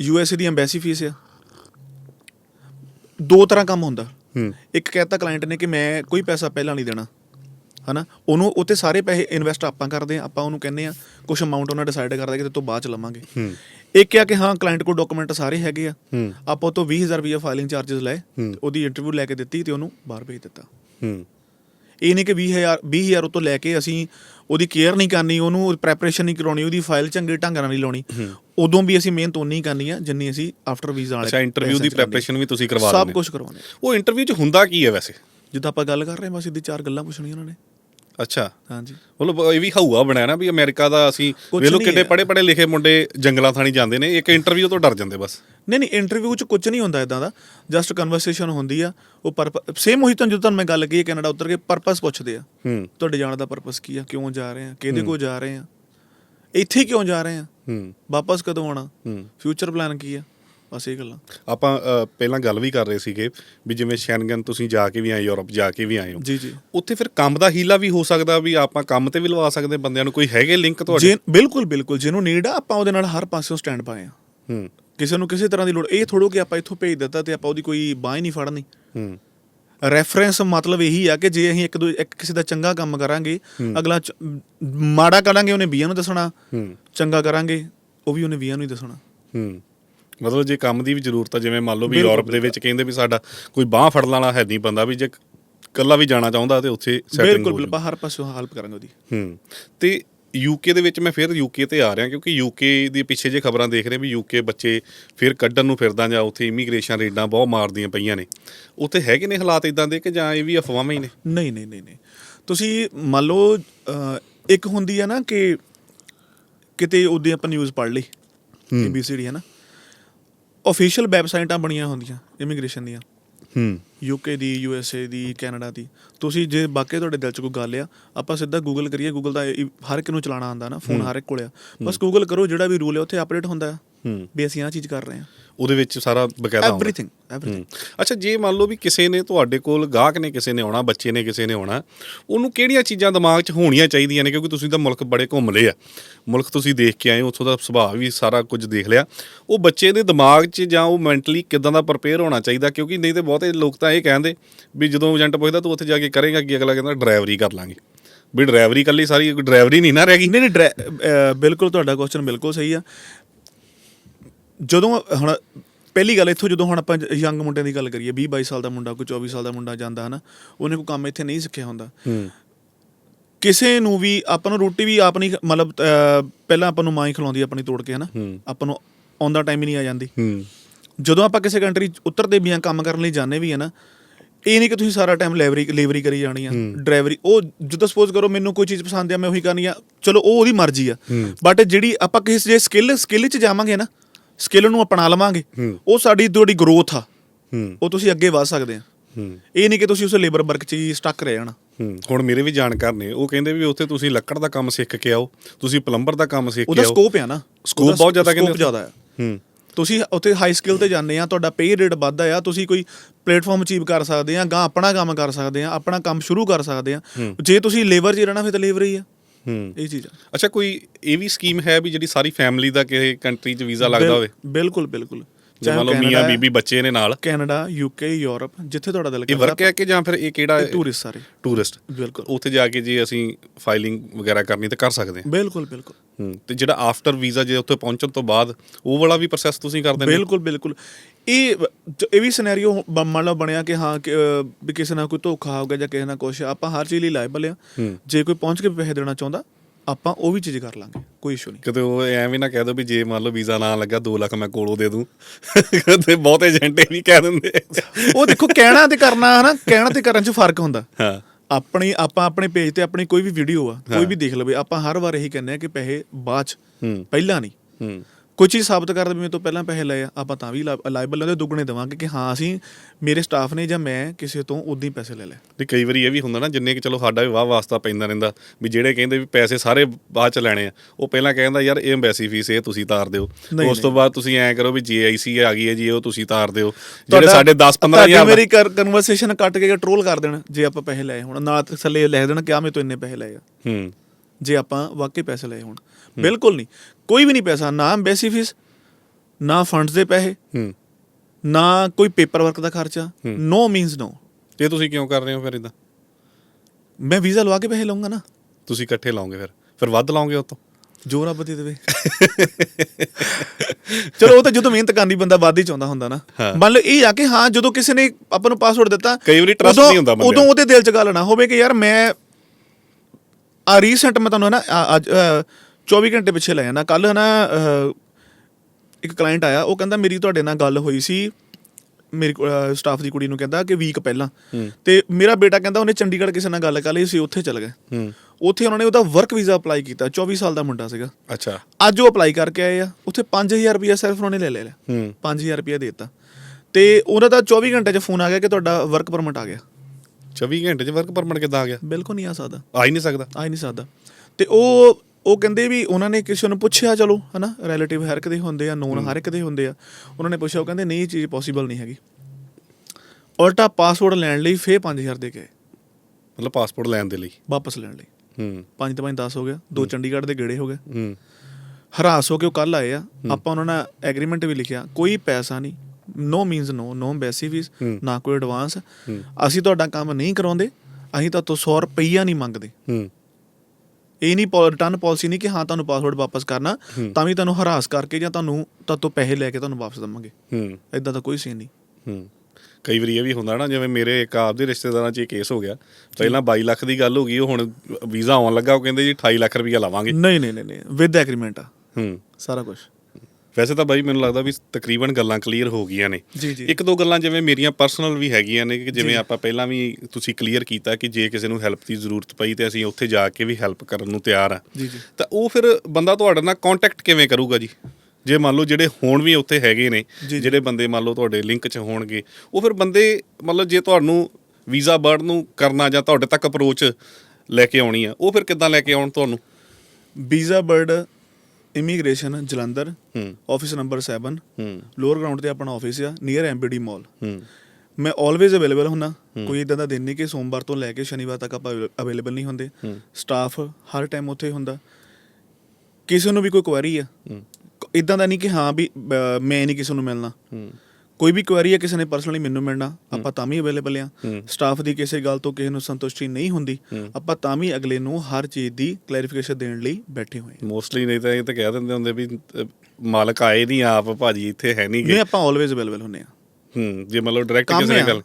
ਯੂਐਸਏ ਦੀ ਐਮਬੈਸੀ ਫੀਸ ਆ। ਦੋ ਤਰ੍ਹਾਂ ਕੰਮ ਹੁੰਦਾ। ਹੂੰ। ਇੱਕ ਕਹਿਤਾ ਕਲਾਇੰਟ ਨੇ ਕਿ ਮੈਂ ਕੋਈ ਪੈਸਾ ਪਹਿਲਾਂ ਨਹੀਂ ਦੇਣਾ। ਹਨਾ? ਉਹਨੂੰ ਉੱਤੇ ਸਾਰੇ ਪੈਸੇ ਇਨਵੈਸਟ ਆਪਾਂ ਕਰਦੇ ਆ ਆਪਾਂ ਉਹਨੂੰ ਕਹਿੰਦੇ ਆ ਕੁਝ ਅਮਾਉਂਟ ਉਹਨਾਂ ਡਿਸਾਈਡ ਕਰਦਾ ਕਿ ਤੇ ਤੋਂ ਬਾਅਦ ਚ ਲਵਾਂਗੇ। ਹੂੰ। ਇੱਕ ਆ ਕਿ ਹਾਂ ਕਲਾਇੰਟ ਕੋਲ ਡਾਕੂਮੈਂਟ ਸਾਰੇ ਹੈਗੇ ਆ। ਆਪਾਂ ਉਹ ਤੋਂ 20000 ਰੁਪਏ ਫਾਈਲਿੰਗ ਚਾਰजेस ਲਏ। ਤੇ ਉਹਦੀ ਇੰਟਰਵਿਊ ਲੈ ਕੇ ਦਿੱਤੀ ਤੇ ਉਹਨੂੰ ਬਾਹਰ ਭੇਜ ਦਿੱਤਾ। ਹੂੰ। ਇਹ ਨਹੀਂ ਕਿ 20000 20000 ਉਹ ਤੋਂ ਲੈ ਕੇ ਅਸੀਂ ਉਹਦੀ ਕੇਅਰ ਨਹੀਂ ਕਰਨੀ ਉਹਨੂੰ ਪ੍ਰੈਪਰੇਸ਼ਨ ਨਹੀਂ ਕਰਾਉਣੀ ਉਹਦੀ ਫਾਈਲ ਚੰਗੇ ਢੰਗ ਨਾਲ ਨਹੀਂ ਲਾਉਣੀ। ਉਦੋਂ ਵੀ ਅਸੀਂ ਮਿਹਨਤ ਉਨੀ ਕਰਨੀ ਆ ਜਿੰਨੀ ਅਸੀਂ ਆਫਟਰ ਵੀਜ਼ਾ ਵਾਲੇ ਅੱਛਾ ਇੰਟਰਵਿਊ ਦੀ। ਪ੍ਰੈਪਰੇਸ਼ਨ ਵੀ ਤੁਸੀਂ ਕਰਵਾ ਸਭ ਦਿੰਦੇ ਕੁਝ ਕਰਵਾਉਣੇ ਉਹ ਇੰਟਰਵਿਊ ਚ ਹੁੰਦਾ ਕੀ ਹੈ ਵੈਸੇ? ਜਿੱਦਾਂ ਆਪਾਂ ਗੱਲ ਕਰ ਰਹੇ ਹਾਂ ਬਸ ਇਹਦੀ ਚਾਰ ਗੱਲਾਂ ਪੁੱਛਣੀਆਂ ਉਹਨਾਂ ਨੇ। ਅੱਛਾ। ਹਾਂਜੀ। ਮਤਲਬ ਇਹ ਵੀ ਹਊਆ ਬਣਿਆ ਨਾ ਵੀ ਅਮਰੀਕਾ ਦਾ ਅਸੀਂ ਵੇਲੋ ਕਿੰਨੇ। ਪੜੇ ਪੜੇ ਲਿਖੇ ਮੁੰਡੇ ਜੰਗਲਾਂ ਥਾਣੀ ਜਾਂਦੇ ਨੇ ਇੱਕ ਇੰਟਰਵਿਊ ਤੋਂ ਡਰ ਜਾਂਦੇ ਬਸ। ਨਹੀਂ ਨਹੀਂ ਇੰਟਰਵਿਊ 'ਚ ਕੁਝ ਨਹੀਂ ਹੁੰਦਾ ਇਦਾਂ ਦਾ। ਜਸਟ ਕਨਵਰਸੇਸ਼ਨ ਹੁੰਦੀ ਆ ਉਹ ਪਰ ਸੇਮ ਉਹੀ ਤਾਂ ਜਦੋਂ ਤੁਹਾਨੂੰ ਮੈਂ ਗੱਲ ਕੀਤੀ ਕੈਨੇਡਾ ਉਤਰ ਕੇ ਪਰਪਸ ਪੁੱਛਦੇ ਆ। ਹੂੰ। ਤੁਹਾਡੇ ਜਾਣ ਦਾ ਪਰਪਸ ਕੀ ਆ ਕਿਉਂ ਜਾ ਰਹੇ ਆ ਕਿਹਦੇ ਕੋਲ ਜਾ ਰਹੇ ਆ ਇੱਥੇ ਕਿਉਂ ਜਾ ਰਹੇ ਆ? ਹੂੰ। ਵਾਪਸ ਕਦੋਂ ਆਉਣਾ? ਹੂੰ। ਫਿਊਚਰ ਪਲਾਨ ਕੀ ਆ? ਬਸ ਇਹ ਗੱਲਾਂ। ਆਪਾਂ ਪਹਿਲਾਂ ਗੱਲ ਵੀ ਕਰ ਰਹੇ ਸੀਗੇ ਵੀ ਜਿਵੇਂ ਸ਼ੈਨਗਨ ਤੁਸੀਂ ਜਾ ਕੇ ਵੀ ਆਏ ਯੂਰਪ ਜਾ ਕੇ ਵੀ ਆਏ ਹੋ। ਜੀ ਜੀ। ਉੱਥੇ ਫਿਰ ਕੰਮ ਦਾ ਹੀਲਾ ਵੀ ਹੋ ਸਕਦਾ ਵੀ ਆਪਾਂ ਕੰਮ ਤੇ ਵੀ ਲਵਾ ਸਕਦੇ ਬੰਦਿਆਂ ਨੂੰ ਕੋਈ ਹੈਗੇ ਲਿੰਕ ਤੁਹਾਡੇ? ਜੇ ਬਿਲਕੁਲ ਬਿਲਕੁਲ। ਜਿਹਨੂੰ ਨੀਡ ਆ ਆਪਾਂ ਉਹਦੇ ਨਾਲ ਹਰ ਪਾਸਿਓਂ ਸਟੈਂਡ ਪਾਏ ਆ ਹੂੰ। ਕਿਸੇ ਨੂੰ ਕਿਸੇ ਤਰ੍ਹਾਂ ਦੀ ਲੋੜ ਇਹ ਥੋੜੋ ਕਿ ਆਪਾਂ ਇੱਥੋਂ ਭੇਜ ਦਿੱਤਾ ਤੇ ਆਪਾਂ ਉਹਦੀ ਕੋਈ ਬਾਹ ਹੀ ਨਹੀਂ ਫੜਨੀ। ਹੂੰ। ਰੈਫਰੈਂਸ ਮਤਲਬ ਇਹੀ ਆ ਕਿ ਜੇ ਅਸੀਂ ਇੱਕ ਦੋ ਇੱਕ ਕਿਸੇ ਦਾ ਚੰਗਾ ਕੰਮ ਕਰਾਂਗੇ ਅਗਲਾ ਮਾੜਾ ਕਰਾਂਗੇ ਉਹਨੇ 20 ਨੂੰ ਦੱਸਣਾ। ਹੂੰ। ਚੰਗਾ ਕਰਾਂਗੇ ਉਹ ਵੀ ਉਹਨੇ 20 ਨੂੰ ਹੀ ਦੱਸਣਾ। ਹੂੰ। ਮਤਲਬ ਜੇ ਕੰਮ ਦੀ ਵੀ ਜ਼ਰੂਰਤ ਆ ਜਿਵੇਂ ਮੰਨ ਲਓ ਵੀ ਯੂਰਪ ਦੇ ਵਿੱਚ ਕਹਿੰਦੇ ਵੀ ਸਾਡਾ ਕੋਈ ਬਾਹ ਫੜਨ ਵਾਲਾ ਹੈ ਨਹੀਂ ਬੰਦਾ ਵੀ ਜੇ ਇਕੱਲਾ ਵੀ ਜਾਣਾ ਚਾਹੁੰਦਾ ਤੇ ਉੱਥੇ ਸੈਟਿੰਗ ਬਿਲਕੁਲ ਹੋ ਬਿਲਕੁਲ ਆਪਾਂ ਹਰ ਪਾਸਿਓਂ ਹੈਲਪ ਕਰਾਂਗੇ ਉਹਦੀ। ਹੂੰ ਤੇ ਯੂਕੇ ਦੇ ਵਿੱਚ ਮੈਂ ਫਿਰ ਯੂਕੇ ਤੇ ਆ ਰਿਹਾ ਕਿਉਂਕਿ ਯੂਕੇ ਦੀ ਪਿੱਛੇ ਜੇ ਖਬਰਾਂ ਦੇਖ ਰਹੇ ਵੀ ਯੂਕੇ ਬੱਚੇ ਫਿਰ ਕੱਢਣ ਨੂੰ ਫਿਰਦਾ ਜਾਂ ਉੱਥੇ ਇਮੀਗ੍ਰੇਸ਼ਨ ਰੇਡਾਂ ਬਹੁਤ ਮਾਰਦੀਆਂ ਪਈਆਂ ਨੇ। ਉੱਥੇ ਹੈਗੇ ਨੇ ਹਾਲਾਤ ਇਦਾਂ ਦੇ ਕਿ ਜਾਂ ਇਹ ਵੀ ਅਫਵਾਹਾਂ ਹੀ ਨੇ? ਨਹੀਂ ਨਹੀਂ ਨਹੀਂ ਨਹੀਂ। ਤੁਸੀਂ ਮੰਨ ਲਓ ਇੱਕ ਹੁੰਦੀ ਆ ਨਾ ਕਿ ਕਿਤੇ ਉਹਦੀ ਆਪਾਂ ਨਿਊਜ਼ ਪੜ੍ਹ ਲਈ ABCD ਹੈ ਨਾ ਅਫੀਸ਼ੀਅਲ ਵੈਬਸਾਈਟਾਂ ਬਣੀਆਂ ਹੁੰਦੀਆਂ ਇਮੀਗ੍ਰੇਸ਼ਨ ਦੀਆਂ। ਹੂੰ। ਯੂਕੇ ਦੀ ਯੂਐਸਏ ਦੀ ਕੈਨੇਡਾ ਦੀ। ਤੁਸੀਂ ਜੇ ਬਾਕੀ ਤੁਹਾਡੇ ਦਿਲ 'ਚ ਕੋਈ ਗੱਲ ਆ ਆਪਾਂ ਸਿੱਧਾ ਗੂਗਲ ਕਰੀਏ। ਗੂਗਲ ਦਾ ਇਹ- ਹਰ ਇੱਕ ਨੂੰ ਚਲਾਉਣਾ ਆਉਂਦਾ ਨਾ ਫੋਨ ਹਰ ਇੱਕ ਕੋਲ ਆ। ਬਸ ਗੂਗਲ ਕਰੋ ਜਿਹੜਾ ਵੀ ਰੂਲ ਹੈ ਉੱਥੇ ਅਪਡੇਟ ਹੁੰਦਾ ਆ। ਹੂੰ ਵੀ ਅਸੀਂ ਆਹ ਚੀਜ਼ ਕਰ ਰਹੇ ਹਾਂ। ਉਹਦੇ ਵਿੱਚ ਸਾਰਾ ਬਕਾਇਦਾ ਹੁੰਦਾ। Everything everything. ਅੱਛਾ ਜੇ ਮੰਨ ਲਓ ਵੀ ਕਿਸੇ ਨੇ ਤੁਹਾਡੇ ਕੋਲ ਗਾਹਕ ਨੇ ਕਿਸੇ ਨੇ ਆਉਣਾ ਬੱਚੇ ਨੇ ਕਿਸੇ ਨੇ ਆਉਣਾ ਉਹਨੂੰ ਕਿਹੜੀਆਂ ਚੀਜ਼ਾਂ ਦਿਮਾਗ 'ਚ ਹੋਣੀਆਂ ਚਾਹੀਦੀਆਂ ਨੇ? ਕਿਉਂਕਿ ਤੁਸੀਂ ਤਾਂ ਮੁਲਕ ਬੜੇ ਘੁੰਮ ਲਏ ਆ। ਮੁਲਕ ਤੁਸੀਂ ਦੇਖ ਕੇ ਆਏ ਉੱਥੋਂ ਦਾ ਸੁਭਾਅ ਵੀ ਸਾਰਾ ਕੁਝ ਦੇਖ ਲਿਆ। ਉਹ ਬੱਚੇ ਦੇ ਦਿਮਾਗ 'ਚ ਜਾਂ ਉਹ ਮੈਂਟਲੀ ਕਿਦਾਂ ਦਾ ਪ੍ਰਪੇਅਰ ਹੋਣਾ ਚਾਹੀਦਾ? ਕਿਉਂਕਿ ਨਹੀਂ ਤੇ ਬਹੁਤੇ ਲੋਕ ਤਾਂ ਇਹ ਕਹਿੰਦੇ ਵੀ ਜਦੋਂ ਏਜੰਟ ਪੁੱਛਦਾ ਤੂੰ ਉੱਥੇ ਜਾ ਕੇ ਕਰੇਗਾ ਕੀ? ਅਗਲਾ ਕਹਿੰਦਾ ਡਰਾਈਵਰੀ ਕਰ ਲਾਂਗੇ। ਵੀ ਡਰਾਈਵਰੀ ਕੱਲੀ ਸਾਰੀ ਡਰਾਈਵਰੀ ਨਹੀਂ ਨਾ ਰਹਿ ਗਈ। ਨਹੀਂ ਨਹੀਂ ਬਿਲਕੁਲ ਤੁਹਾਡਾ ਕੁਐਸਚਨ ਬਿਲਕੁਲ ਸਹੀ ਆ। ਜਦੋਂ ਹੁਣ ਪਹਿਲੀ ਗੱਲ ਇੱਥੋਂ ਜਦੋਂ ਹੁਣ ਆਪਾਂ ਯੰਗ ਮੁੰਡਿਆਂ ਦੀ ਗੱਲ ਕਰੀਏ 20 22 ਸਾਲ ਦਾ ਮੁੰਡਾ ਕੋਈ 24 ਸਾਲ ਦਾ ਮੁੰਡਾ ਜਾਂਦਾ ਹਨਾ ਉਹਨੇ ਕੋਈ ਕੰਮ ਇੱਥੇ ਨਹੀਂ ਸਿੱਖਿਆ ਹੁੰਦਾ। ਕਿਸੇ ਨੂੰ ਵੀ ਆਪਾਂ ਨੂੰ ਰੋਟੀ ਵੀ ਆਪ ਨਹੀਂ ਮਤਲਬ ਪਹਿਲਾਂ ਆਪਾਂ ਨੂੰ ਮਾਂ ਹੀ ਖਿਲਾਉਂਦੀ ਆਪਣੀ ਤੋੜ ਕੇ ਹਨਾ। ਆਪਾਂ ਨੂੰ ਆਉਂਦਾ ਟਾਈਮ ਹੀ ਨਹੀਂ ਆ ਜਾਂਦੀ। ਜਦੋਂ ਆਪਾਂ ਕਿਸੇ ਕੰਟਰੀ ਉਤਰਦੇ ਵੀ ਆ ਕੰਮ ਕਰਨ ਲਈ ਜਾਂਦੇ ਵੀ ਆ ਨਾ ਇਹ ਨਹੀਂ ਕਿ ਤੁਸੀਂ ਸਾਰਾ ਟਾਈਮ ਲੇਬਰੀ ਲੇਬਰੀ ਕਰੀ ਜਾਣੀ ਆ ਡਰਾਈਵਰੀ ਉਹ ਜਦੋਂ ਸਪੋਜ਼ ਕਰੋ ਮੈਨੂੰ ਕੋਈ ਚੀਜ਼ ਪਸੰਦ ਆ ਮੈਂ ਉਹੀ ਕਰਨੀ ਆ ਚਲੋ ਉਹ ਉਹਦੀ ਮਰਜ਼ੀ ਆ। ਬਟ ਜਿਹੜੀ ਆਪਾਂ ਕਿਸੇ ਜੇ ਸਕਿੱਲ ਸਕਿੱਲ 'ਚ ਜਾਵਾਂਗੇ ਨਾ ਸਕਿੱਲ ਨੂੰ ਅਪਣਾ ਲਵਾਂਗੇ। ਉਹ ਸਾਡੀ ਤੁਹਾਡੀ ਗਰੋਥ ਆ। ਉਹ ਤੁਸੀਂ ਅੱਗੇ ਵਧ ਸਕਦੇ ਆ। ਇਹ ਨਹੀਂ ਕਿ ਤੁਸੀਂ ਉਸ ਲੇਬਰ ਵਰਕ 'ਚ ਹੀ ਸਟਕ ਰਹਿ ਜਾਣਾ ਹੁਣ ਮੇਰੇ ਵੀ ਜਾਣਕਾਰ ਨੇ ਉਹ ਕਹਿੰਦੇ ਵੀ ਉੱਥੇ ਤੁਸੀਂ ਲੱਕੜ ਦਾ ਕੰਮ ਸਿੱਖ ਕੇ ਆਓ ਤੁਸੀਂ ਪਲੰਬਰ ਦਾ ਕੰਮ ਸਿੱਖ ਕੇ ਉਹਦਾ ਆਓ। ਸਕੋਪ ਆ ਨਾ। ਸਕੋਪ ਬਹੁਤ ਜ਼ਿਆਦਾ ਕਹਿੰਦੇ ਜ਼ਿਆਦਾ ਆ। ਹੂੰ। ਤੁਸੀਂ ਉੱਥੇ ਹਾਈ ਸਕਿੱਲ ਤੇ ਜਾਂਦੇ ਆ ਤੁਹਾਡਾ ਪੇ ਰੇਟ ਵੱਧਦਾ ਆ ਤੁਸੀਂ ਕੋਈ ਪਲੇਟਫਾਰਮ ਅਚੀਵ ਕਰ ਸਕਦੇ ਆ ਗਾਂ ਆਪਣਾ ਕੰਮ ਕਰ ਸਕਦੇ ਆ ਆਪਣਾ ਕੰਮ ਸ਼ੁਰੂ ਕਰ ਸਕਦੇ ਆ। ਜੇ ਤੁਸੀਂ ਲੇਬਰ 'ਚ ਰਹਿਣਾ ਫਿਰ ਤਾਂ ਲੇਬਰ ਹੀ ਆ। ਹੂੰ। ਇਹ ਚੀਜ਼ ਅੱਛਾ ਕੋਈ ਇਹ ਵੀ ਸਕੀਮ ਹੈ ਵੀ ਜਿਹੜੀ ਸਾਰੀ ਫੈਮਿਲੀ ਦਾ ਕਿਸੇ ਕੰਟਰੀ 'ਚ ਵੀਜ਼ਾ ਲੱਗਦਾ ਹੋਵੇ? ਬਿਲ- ਬਿਲਕੁਲ ਬਿਲਕੁਲ। ਜੇ ਮੰਨ ਲਓ ਮੀਆਂ ਬੀਬੀ ਬੱਚੇ ਨੇ ਨਾਲ। ਕੈਨੇਡਾ ਯੂਕੇ ਯੂਰਪ ਜਿੱਥੇ ਤੁਹਾਡਾ ਦਿਲ ਇਹ ਵਰਕ ਹੈ ਕਿ ਜਾਂ ਫਿਰ ਇਹ ਕਿਹੜਾ ਟੂਰਿਸਟ ਸਾਰੇ? ਟੂਰਿਸਟ ਬਿਲਕੁਲ। ਉੱਥੇ ਜਾ ਕੇ ਜੇ ਅਸੀਂ ਫਾਈਲਿੰਗ ਵਗੈਰਾ ਕਰਨੀ ਤਾਂ ਕਰ ਸਕਦੇ ਹਾਂ। ਬਿਲਕੁਲ ਬਿਲਕੁਲ। ਹੂੰ ਤੇ ਜਿਹੜਾ ਆਫਟਰ ਵੀਜ਼ਾ ਜੇ ਉੱਥੇ ਪਹੁੰਚਣ ਤੋਂ ਬਾਅਦ ਉਹ ਵਾਲਾ ਵੀ ਪ੍ਰੋਸੈਸ ਤੁਸੀਂ ਕਰਦੇ ਨੇ ਬਿਲਕੁਲ ਬਿਲਕੁਲ। ਇਹ ਇਹ ਵੀ ਸਿਨੈਰੀਓ ਮੰਨ ਲਓ ਬਣਿਆ ਕਿ ਹਾਂ ਵੀ ਕਿਸੇ ਨਾਲ ਕੋਈ ਧੋਖਾ ਹੋ ਗਿਆ ਜਾਂ ਕਿਸੇ ਨਾਲ ਕੁਛ ਆਪਾਂ ਹਰ ਚੀਜ਼ ਲਈ ਲਾਇਬਲ ਆ। ਜੇ ਕੋਈ ਪਹੁੰਚ ਕੇ ਪੈਸੇ ਦੇਣਾ ਚਾਹੁੰਦਾ ਆਪਾਂ ਉਹ ਵੀ ਚੀਜ਼ ਕਰ ਲਾਂਗੇ ਕੋਈ ਇਸ਼ੂ ਨਹੀਂ। ਕਿਤੇ ਉਹ ਐਵੇਂ ਨਾ ਕਹਿ ਦੋ ਵੀ ਜੇ ਮੰਨ ਲਓ ਵੀਜ਼ਾ ਨਾ ਲੱਗਾ 2 ਲੱਖ ਮੈਂ ਕੋਲੋਂ ਦੇ ਦੂੰ। ਤੇ ਬਹੁਤ ਏਜੰਟ ਵੀ ਕਹਿ ਦਿੰਦੇ। ਉਹ ਦੇਖੋ ਕਹਿਣਾ ਤੇ ਕਰਨਾ ਹਨਾ ਕਹਿਣਾ ਤੇ ਕਰਨ 'ਚ ਫ਼ਰਕ ਹੁੰਦਾ। ਹਾਂ। ਆਪਣੀ ਆਪਾਂ ਆਪਣੇ ਪੇਜ ਤੇ ਆਪਣੀ ਕੋਈ ਵੀ ਵੀਡੀਓ ਆ ਕੋਈ ਵੀ ਦੇਖ ਲਵੇ ਆਪਾਂ ਹਰ ਵਾਰ ਇਹੀ ਕਹਿੰਦੇ ਆ ਕਿ ਪੈਸੇ ਬਾਅਦ 'ਚ ਪਹਿਲਾਂ ਨਹੀਂ। ਕੋਈ ਚੀਜ਼ ਸਾਬਤ ਕਰ ਦੇ ਮੇਰੇ ਤੋਂ ਪਹਿਲਾਂ ਪੈਸੇ ਲਏ ਆ ਆਪਾਂ ਤਾਂ ਵੀ ਲਾਇਬਲ ਉਹਦੇ ਦੁੱਗਣੇ ਦੇਵਾਂਗੇ ਕਿ ਹਾਂ ਅਸੀਂ ਮੇਰੇ ਸਟਾਫ ਨੇ ਜਾਂ ਮੈਂ ਕਿਸੇ ਤੋਂ ਉਦਾਂ ਹੀ ਪੈਸੇ ਲੈ ਲਏ। ਤੇ ਕਈ ਵਾਰੀ ਇਹ ਵੀ ਹੁੰਦਾ ਨਾ ਜਿੰਨੇ ਕਿ ਚਲੋ ਸਾਡਾ ਵੀ ਵਾਹ ਵਾਸਤਾ ਪੈਂਦਾ ਰਹਿੰਦਾ ਵੀ ਜਿਹੜੇ ਕਹਿੰਦੇ ਵੀ ਪੈਸੇ ਸਾਰੇ ਬਾਅਦ ਚ ਲੈਣੇ ਆ ਉਹ ਪਹਿਲਾਂ ਕਹਿੰਦਾ ਯਾਰ ਇਹ ਐਮਬੈਸੀ ਫੀਸ ਇਹ ਤੁਸੀਂ ਤਾਰ ਦਿਓ। ਨਹੀਂ, ਉਸ ਤੋਂ ਬਾਅਦ ਤੁਸੀਂ ਐਂ ਕਰੋ ਵੀ ਜੀਆਈਸੀ ਆ ਗਈ ਹੈ ਜੀ ਉਹ ਤੁਸੀਂ ਤਾਰ ਦਿਓ। ਜਿਹੜੇ ਤੁਹਾਡਾ- ਸਾਡੇ 10 15 ਤੁਹਾਡੀ ਹਜ਼ਾਰ ਮੇਰੀ ਕਨਵਰਸੇਸ਼ਨ ਕੱਟ ਕੇ ਕੰਟਰੋਲ ਕਰ ਦੇਣ ਜੇ ਆਪਾਂ ਪੈਸੇ ਲਏ ਹੁਣ। ਨਾ ਤੇ ਥੱਲੇ ਲਿਖ ਦੇਣ ਕਿ ਆ ਮੈਂ ਤੋਂ ਇੰਨੇ ਪੈਸੇ ਲਏ ਆ। ਹੂੰ। ਜੇ ਆਪਾਂ ਵਾਕਈ ਪੈਸੇ ਲਏ ਹੋਣ। ਬਿਲਕੁਲ ਨਹੀਂ। ਕੋਈ ਵੀ ਨਹੀਂ ਪੈਸਾ ਨਾ ਐਮਬੈਸੀ ਫੀਸ ਨਾ ਫੰਡਸ ਦੇ ਪੈਸੇ ਹੂੰ। ਨਾ ਕੋਈ ਪੇਪਰ ਵਰਕ ਦਾ ਖਰਚਾ ਨੋ ਮੀਨਸ ਨੋ ਇਹ ਤੁਸੀਂ ਕਿਉਂ ਕਰ ਰਹੇ ਹੋ ਫਿਰ ਇਦਾਂ ਮੈਂ ਵੀਜ਼ਾ ਲਵਾ ਕੇ ਪੈਸੇ ਲਵਾਂਗਾ ਨਾ। ਤੁਸੀਂ ਇਕੱਠੇ ਲਾਓਗੇ ਫਿਰ। ਫਿਰ ਵੱਧ ਲਾਓਗੇ ਉਹ ਤੋਂ? ਜੋ ਰੱਬ ਦੇ ਦੇਵੇ। ਚਲੋ ਉਹ ਤਾਂ ਜਦੋਂ ਮਿਹਨਤ ਕਰਨੀ ਬੰਦਾ ਵੱਧ ਹੀ ਚਾਹੁੰਦਾ ਹੁੰਦਾ ਨਾ। ਮੰਨ ਲਓ ਇਹ ਆ ਕਿ ਹਾਂ ਜਦੋਂ ਕਿਸੇ ਨੇ ਆਪਾਂ ਨੂੰ ਪਾਸਵਰਡ ਦਿੱਤਾ ਕਈ ਵਾਰੀ ਉਦੋਂ- ਨਹੀਂ ਹੁੰਦਾ ਉਦੋਂ ਉਹਦੇ ਦਿਲ 'ਚ ਗੱਲ ਨਾ ਹੋਵੇ ਕਿ ਯਾਰ ਮੈਂ ਆ ਰੀਸੈਂਟ ਮੈਂ ਤੁਹਾਨੂੰ ਨਾ ਅੱਜ 24 ਘੰਟੇ ਪਿੱਛੇ ਲੈ ਜਾਣਾ ਕੱਲ ਨਾ ਅ, ਇੱਕ ਕਲਾਇੰਟ ਆਇਆ ਉਹ ਕਹਿੰਦਾ ਮੇਰੀ ਤੁਹਾਡੇ ਨਾਲ ਗੱਲ ਹੋਈ ਸੀ। ਮੇਰੀ ਸਟਾਫ ਦੀ ਕੁੜੀ ਨੂੰ ਕਹਿੰਦਾ ਕਿ ਵੀਕ ਪਹਿਲਾਂ। ਤੇ ਮੇਰਾ ਬੇਟਾ ਕਹਿੰਦਾ ਉਹਨੇ ਚੰਡੀਗੜ੍ਹ ਕਿਸੇ ਨਾਲ ਗੱਲ ਕਰ ਲਈ ਸੀ ਉੱਥੇ ਚਲ ਗਏ। ਉੱਥੇ ਉਹਨਾਂ ਨੇ ਉਹਦਾ ਵਰਕ ਵੀਜ਼ਾ ਅਪਲਾਈ ਕੀਤਾ 24 ਸਾਲ ਦਾ ਮੁੰਡਾ ਸੀਗਾ। ਅੱਛਾ। ਅੱਜ ਉਹ ਅਪਲਾਈ ਕਰਕੇ ਆਏ ਆ। ਉੱਥੇ 5000 ਰੁਪਇਆ ਸਿਰਫ ਉਹਨਾਂ ਨੇ ਲੈ ਲਿਆ। ਹੂੰ। 5000 ਰੁਪਇਆ ਦੇਤਾ। ਤੇ ਉਹਨਾਂ ਦਾ 24 ਘੰਟੇ 'ਚ ਫੋਨ ਆ ਗਿਆ ਕਿ ਤੁਹਾਡਾ ਵਰਕ ਪਰਮਿਟ ਆ ਗਿਆ। 24 ਘੰਟੇ 'ਚ ਵਰਕ ਪਰਮਿਟ ਕਿੱਦਾਂ ਆ ਗਿਆ? ਬਿਲਕੁਲ ਨਹੀਂ ਆ ਸਕਦਾ। ਆ ਹੀ ਨਹੀਂ ਸਕਦਾ। ਆ ਹੀ ਨਹੀਂ ਸਕਦਾ। ਤੇ ਉਹ ਉਹ ਕਹਿੰਦੇ ਵੀ ਉਹਨਾਂ ਨੇ ਕਿਸੇ ਨੂੰ ਪੁੱਛਿਆ ਚਲੋ ਹਨਾ ਰਿਲੇਟਿਵ ਹਰ ਇੱਕ ਦੇ ਹੁੰਦੇ ਆ ਨੋਨ ਹਰ ਇੱਕ ਦੇ ਹੁੰਦੇ ਆ। ਉਹਨਾਂ ਨੇ ਪੁੱਛਿਆ ਉਹ ਕਹਿੰਦੇ ਨਹੀਂ ਇਹ ਚੀਜ਼ ਪੋਸੀਬਲ ਨਹੀਂ ਹੈਗੀ। ਉਲਟਾ ਪਾਸਪੋਰਟ ਲੈਣ ਲਈ ਫੇਰ 5000 ਦੇ ਗਏ। ਮਤਲਬ ਪਾਸਪੋਰਟ ਲੈਣ ਦੇ ਲਈ। ਵਾਪਸ ਲੈਣ ਲਈ। ਹੂੰ। 5 ਤੋਂ 5 10 ਹੋ ਗਿਆ ਦੋ ਚੰਡੀਗੜ੍ਹ ਦੇ ਗੇੜੇ ਹੋ ਗਏ। ਹੂੰ। ਹਰਾਸ ਹੋ ਕੇ ਉਹ ਕੱਲ ਆਏ ਆ। ਆਪਾਂ ਉਹਨਾਂ ਨਾਲ ਐਗਰੀਮੈਂਟ ਵੀ ਲਿਖਿਆ ਕੋਈ ਪੈਸਾ ਨਹੀਂ ਨੋ ਮੀਨਸ ਨੋ ਨੋ ਬੈਸੀ ਫੀਸ। ਨਾ ਕੋਈ ਐਡਵਾਂਸ ਅਸੀਂ ਤੁਹਾਡਾ ਕੰਮ ਨਹੀਂ ਕਰਾਉਂਦੇ ਅਸੀਂ ਤਾਂ ਤੋਂ 100 ਰੁਪਈਆ ਨਹੀਂ ਮੰਗਦੇ। ਹੂੰ। ਇਹ ਨਹੀਂ ਰਿਟਰਨ ਪਾਲਿਸੀ ਨਹੀਂ ਕਿ ਹਾਂ ਤੁਹਾਨੂੰ ਪਾਸਵਰਡ ਵਾਪਸ ਕਰਨਾ ਤਾਂ ਵੀ ਤੁਹਾਨੂੰ ਹਰਾਸ ਕਰਕੇ ਜਾਂ ਤੁਹਾਨੂੰ ਤੁਹਾਤੋਂ ਪੈਸੇ ਲੈ ਕੇ ਤੁਹਾਨੂੰ ਵਾਪਸ ਦੇਵਾਂਗੇ। ਹੂੰ। ਇਦਾਂ ਦਾ ਕੋਈ ਸੀਨ ਨਹੀਂ। ਹੂੰ। ਕਈ ਵਾਰੀ ਇਹ ਵੀ ਹੁੰਦਾ ਨਾ ਜਿਵੇਂ ਮੇਰੇ ਇੱਕ ਆਪਦੇ ਰਿਸ਼ਤੇਦਾਰਾਂ 'ਚ ਇਹ ਕੇਸ ਹੋ ਗਿਆ। ਪਹਿਲਾਂ 22 ਲੱਖ ਦੀ ਗੱਲ ਹੋ ਗਈ ਉਹ ਹੁਣ ਵੀਜ਼ਾ ਆਉਣ ਲੱਗਾ ਉਹ ਕਹਿੰਦੇ ਜੀ 28 ਲੱਖ ਰੁਪਈਆ ਲਾਵਾਂਗੇ। ਨਹੀਂ ਨਹੀਂ ਨਹੀਂ ਨਹੀਂ ਵਿਦ ਐਗਰੀਮੈਂਟ ਆ। ਹੂੰ। ਸਾਰਾ ਕੁਝ ਵੈਸੇ ਤਾਂ ਬਾਈ ਮੈਨੂੰ ਲੱਗਦਾ ਵੀ ਤਕਰੀਬਨ ਗੱਲਾਂ ਕਲੀਅਰ ਹੋ ਗਈਆਂ ਨੇ। ਇੱਕ ਦੋ ਗੱਲਾਂ ਜਿਵੇਂ ਮੇਰੀਆਂ ਪਰਸਨਲ ਵੀ ਹੈਗੀਆਂ ਨੇ ਕਿ ਜਿਵੇਂ ਆਪਾਂ ਪਹਿਲਾਂ ਵੀ ਤੁਸੀਂ ਕਲੀਅਰ ਕੀਤਾ ਕਿ ਜੇ ਕਿਸੇ ਨੂੰ ਹੈਲਪ ਦੀ ਜ਼ਰੂਰਤ ਪਈ ਤੇ ਅਸੀਂ ਉੱਥੇ ਜਾ ਕੇ ਵੀ ਹੈਲਪ ਕਰਨ ਨੂੰ ਤਿਆਰ ਆ। ਤਾਂ ਉਹ ਫਿਰ ਬੰਦਾ ਤੁਹਾਡੇ ਨਾਲ ਕੰਟੈਕਟ ਕਿਵੇਂ ਕਰੂਗਾ ਜੀ? ਜੇ ਮੰਨ ਲਓ ਜਿਹੜੇ ਹੁਣ ਵੀ ਉੱਥੇ ਹੈਗੇ ਨੇ। ਜਿਹੜੇ ਬੰਦੇ ਮੰਨ ਲਓ ਤੁਹਾਡੇ ਲਿੰਕ 'ਚ ਹੋਣਗੇ ਉਹ ਫਿਰ ਬੰਦੇ ਮਤਲਬ ਜੇ ਤੁਹਾਨੂੰ ਵੀਜ਼ਾ ਬਰਡ ਨੂੰ ਕਰਨਾ ਜਾਂ ਤੁਹਾਡੇ ਤੱਕ ਅਪਰੋਚ ਲੈ ਕੇ ਆਉਣੀ ਆ ਉਹ ਫਿਰ ਕਿੱਦਾਂ ਲੈ ਕੇ ਆਉਣ ਤੁਹਾਨੂੰ? ਵੀਜ਼ਾ ਬਰਡ ਇਮੀਗ੍ਰੇਸ਼ਨ ਜਲੰਧਰ ਹੂੰ। ਆਫਿਸ ਨੰਬਰ 7 ਹੂੰ। ਲੋਅਰ ਗਰਾਊਂਡ ਤੇ ਆਪਣਾ ਆਫਿਸ ਆ ਨੀਅਰ ਐਮਬੀਡੀ ਮਾਲ ਹੂੰ। ਮੈਂ ਆਲਵੇਜ਼ ਅਵੇਲੇਬਲ ਹੁੰਨਾ। ਕੋਈ ਇਦਾਂ ਦਾ ਦਿਨ ਨਹੀਂ ਕਿ ਸੋਮਵਾਰ ਤੋਂ ਲੈ ਕੇ ਸ਼ਨੀਵਾਰ ਤੱਕ ਆਪਾਂ ਅਵੇਲੇਬਲ ਨਹੀਂ ਹੁੰਦੇ। ਸਟਾਫ ਹਰ ਟਾਈਮ ਉੱਥੇ ਹੁੰਦਾ। ਕਿਸੇ ਨੂੰ ਵੀ ਕੋਈ ਕੁਐਰੀ ਆ ਹੂੰ। ਇਦਾਂ ਦਾ ਨਹੀਂ ਕਿ ਹਾਂ ਵੀ ਮੈਂ ਨਹੀਂ ਕਿਸੇ ਨੂੰ ਮਿਲਣਾ। ਹੂੰ। ਕੋਈ ਵੀ ਕੁਐਰੀ ਆ ਕਿਸੇ ਨੇ ਪਰਸਨਲੀ ਮੈਨੂੰ ਮਿਲਣਾ ਆਪਾਂ ਤਾਂ ਵੀ ਅਵੇਲੇਬਲ ਆ ਹੂੰ। ਸਟਾਫ ਦੀ ਕਿਸੇ ਗੱਲ ਤੋਂ ਕਿਸੇ ਨੂੰ ਸੰਤੁਸ਼ਟੀ ਨਹੀਂ ਹੁੰਦੀ ਆਪਾਂ ਤਾਂ ਵੀ ਅਗਲੇ ਨੂੰ ਹਰ ਚੀਜ਼ ਦੀ ਕਲੈਰੀਫਿਕੇਸ਼ਨ ਦੇਣ ਲਈ ਬੈਠੇ ਹੋਏ ਹਾਂ। ਮੋਸਟਲੀ ਨਹੀਂ ਤਾਂ ਇਹ ਤਾਂ ਕਹਿ ਦਿੰਦੇ ਹੁੰਦੇ ਵੀ ਮਾਲਕ ਆਏ ਨਹੀਂ ਆਪ ਭਾਜੀ ਇੱਥੇ ਹੈ ਨਹੀਂ ਨਹੀਂ ਆਪਾਂ ਆਲਵੇਜ਼ ਅਵੇਲੇਬਲ ਹੁੰਨੇ ਆ ਹੂੰ ਜੇ ਮਤਲਬ ਡਾਇਰੈਕਟ ਕਿਸੇ ਨਾਲ ਗੱਲ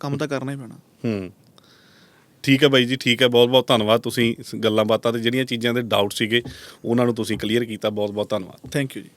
ਕੰਮ ਤਾਂ ਕਰਨਾ ਹੀ ਪੈਣਾ। ਹੂੰ। ਠੀਕ ਹੈ ਬਾਈ ਜੀ ਠੀਕ ਹੈ ਬਹੁਤ ਬਹੁਤ ਧੰਨਵਾਦ ਤੁਸੀਂ ਗੱਲਾਂ ਬਾਤਾਂ ਤੇ ਜਿਹੜੀਆਂ ਚੀਜ਼ਾਂ ਦੇ ਡਾਊਟ ਸੀਗੇ ਉਹਨਾਂ ਨੂੰ ਤੁਸੀਂ ਕਲੀਅਰ ਕੀਤਾ ਬਹੁਤ ਬਹੁਤ ਧੰਨਵਾਦ। ਥੈਂਕ ਯੂ ਜੀ।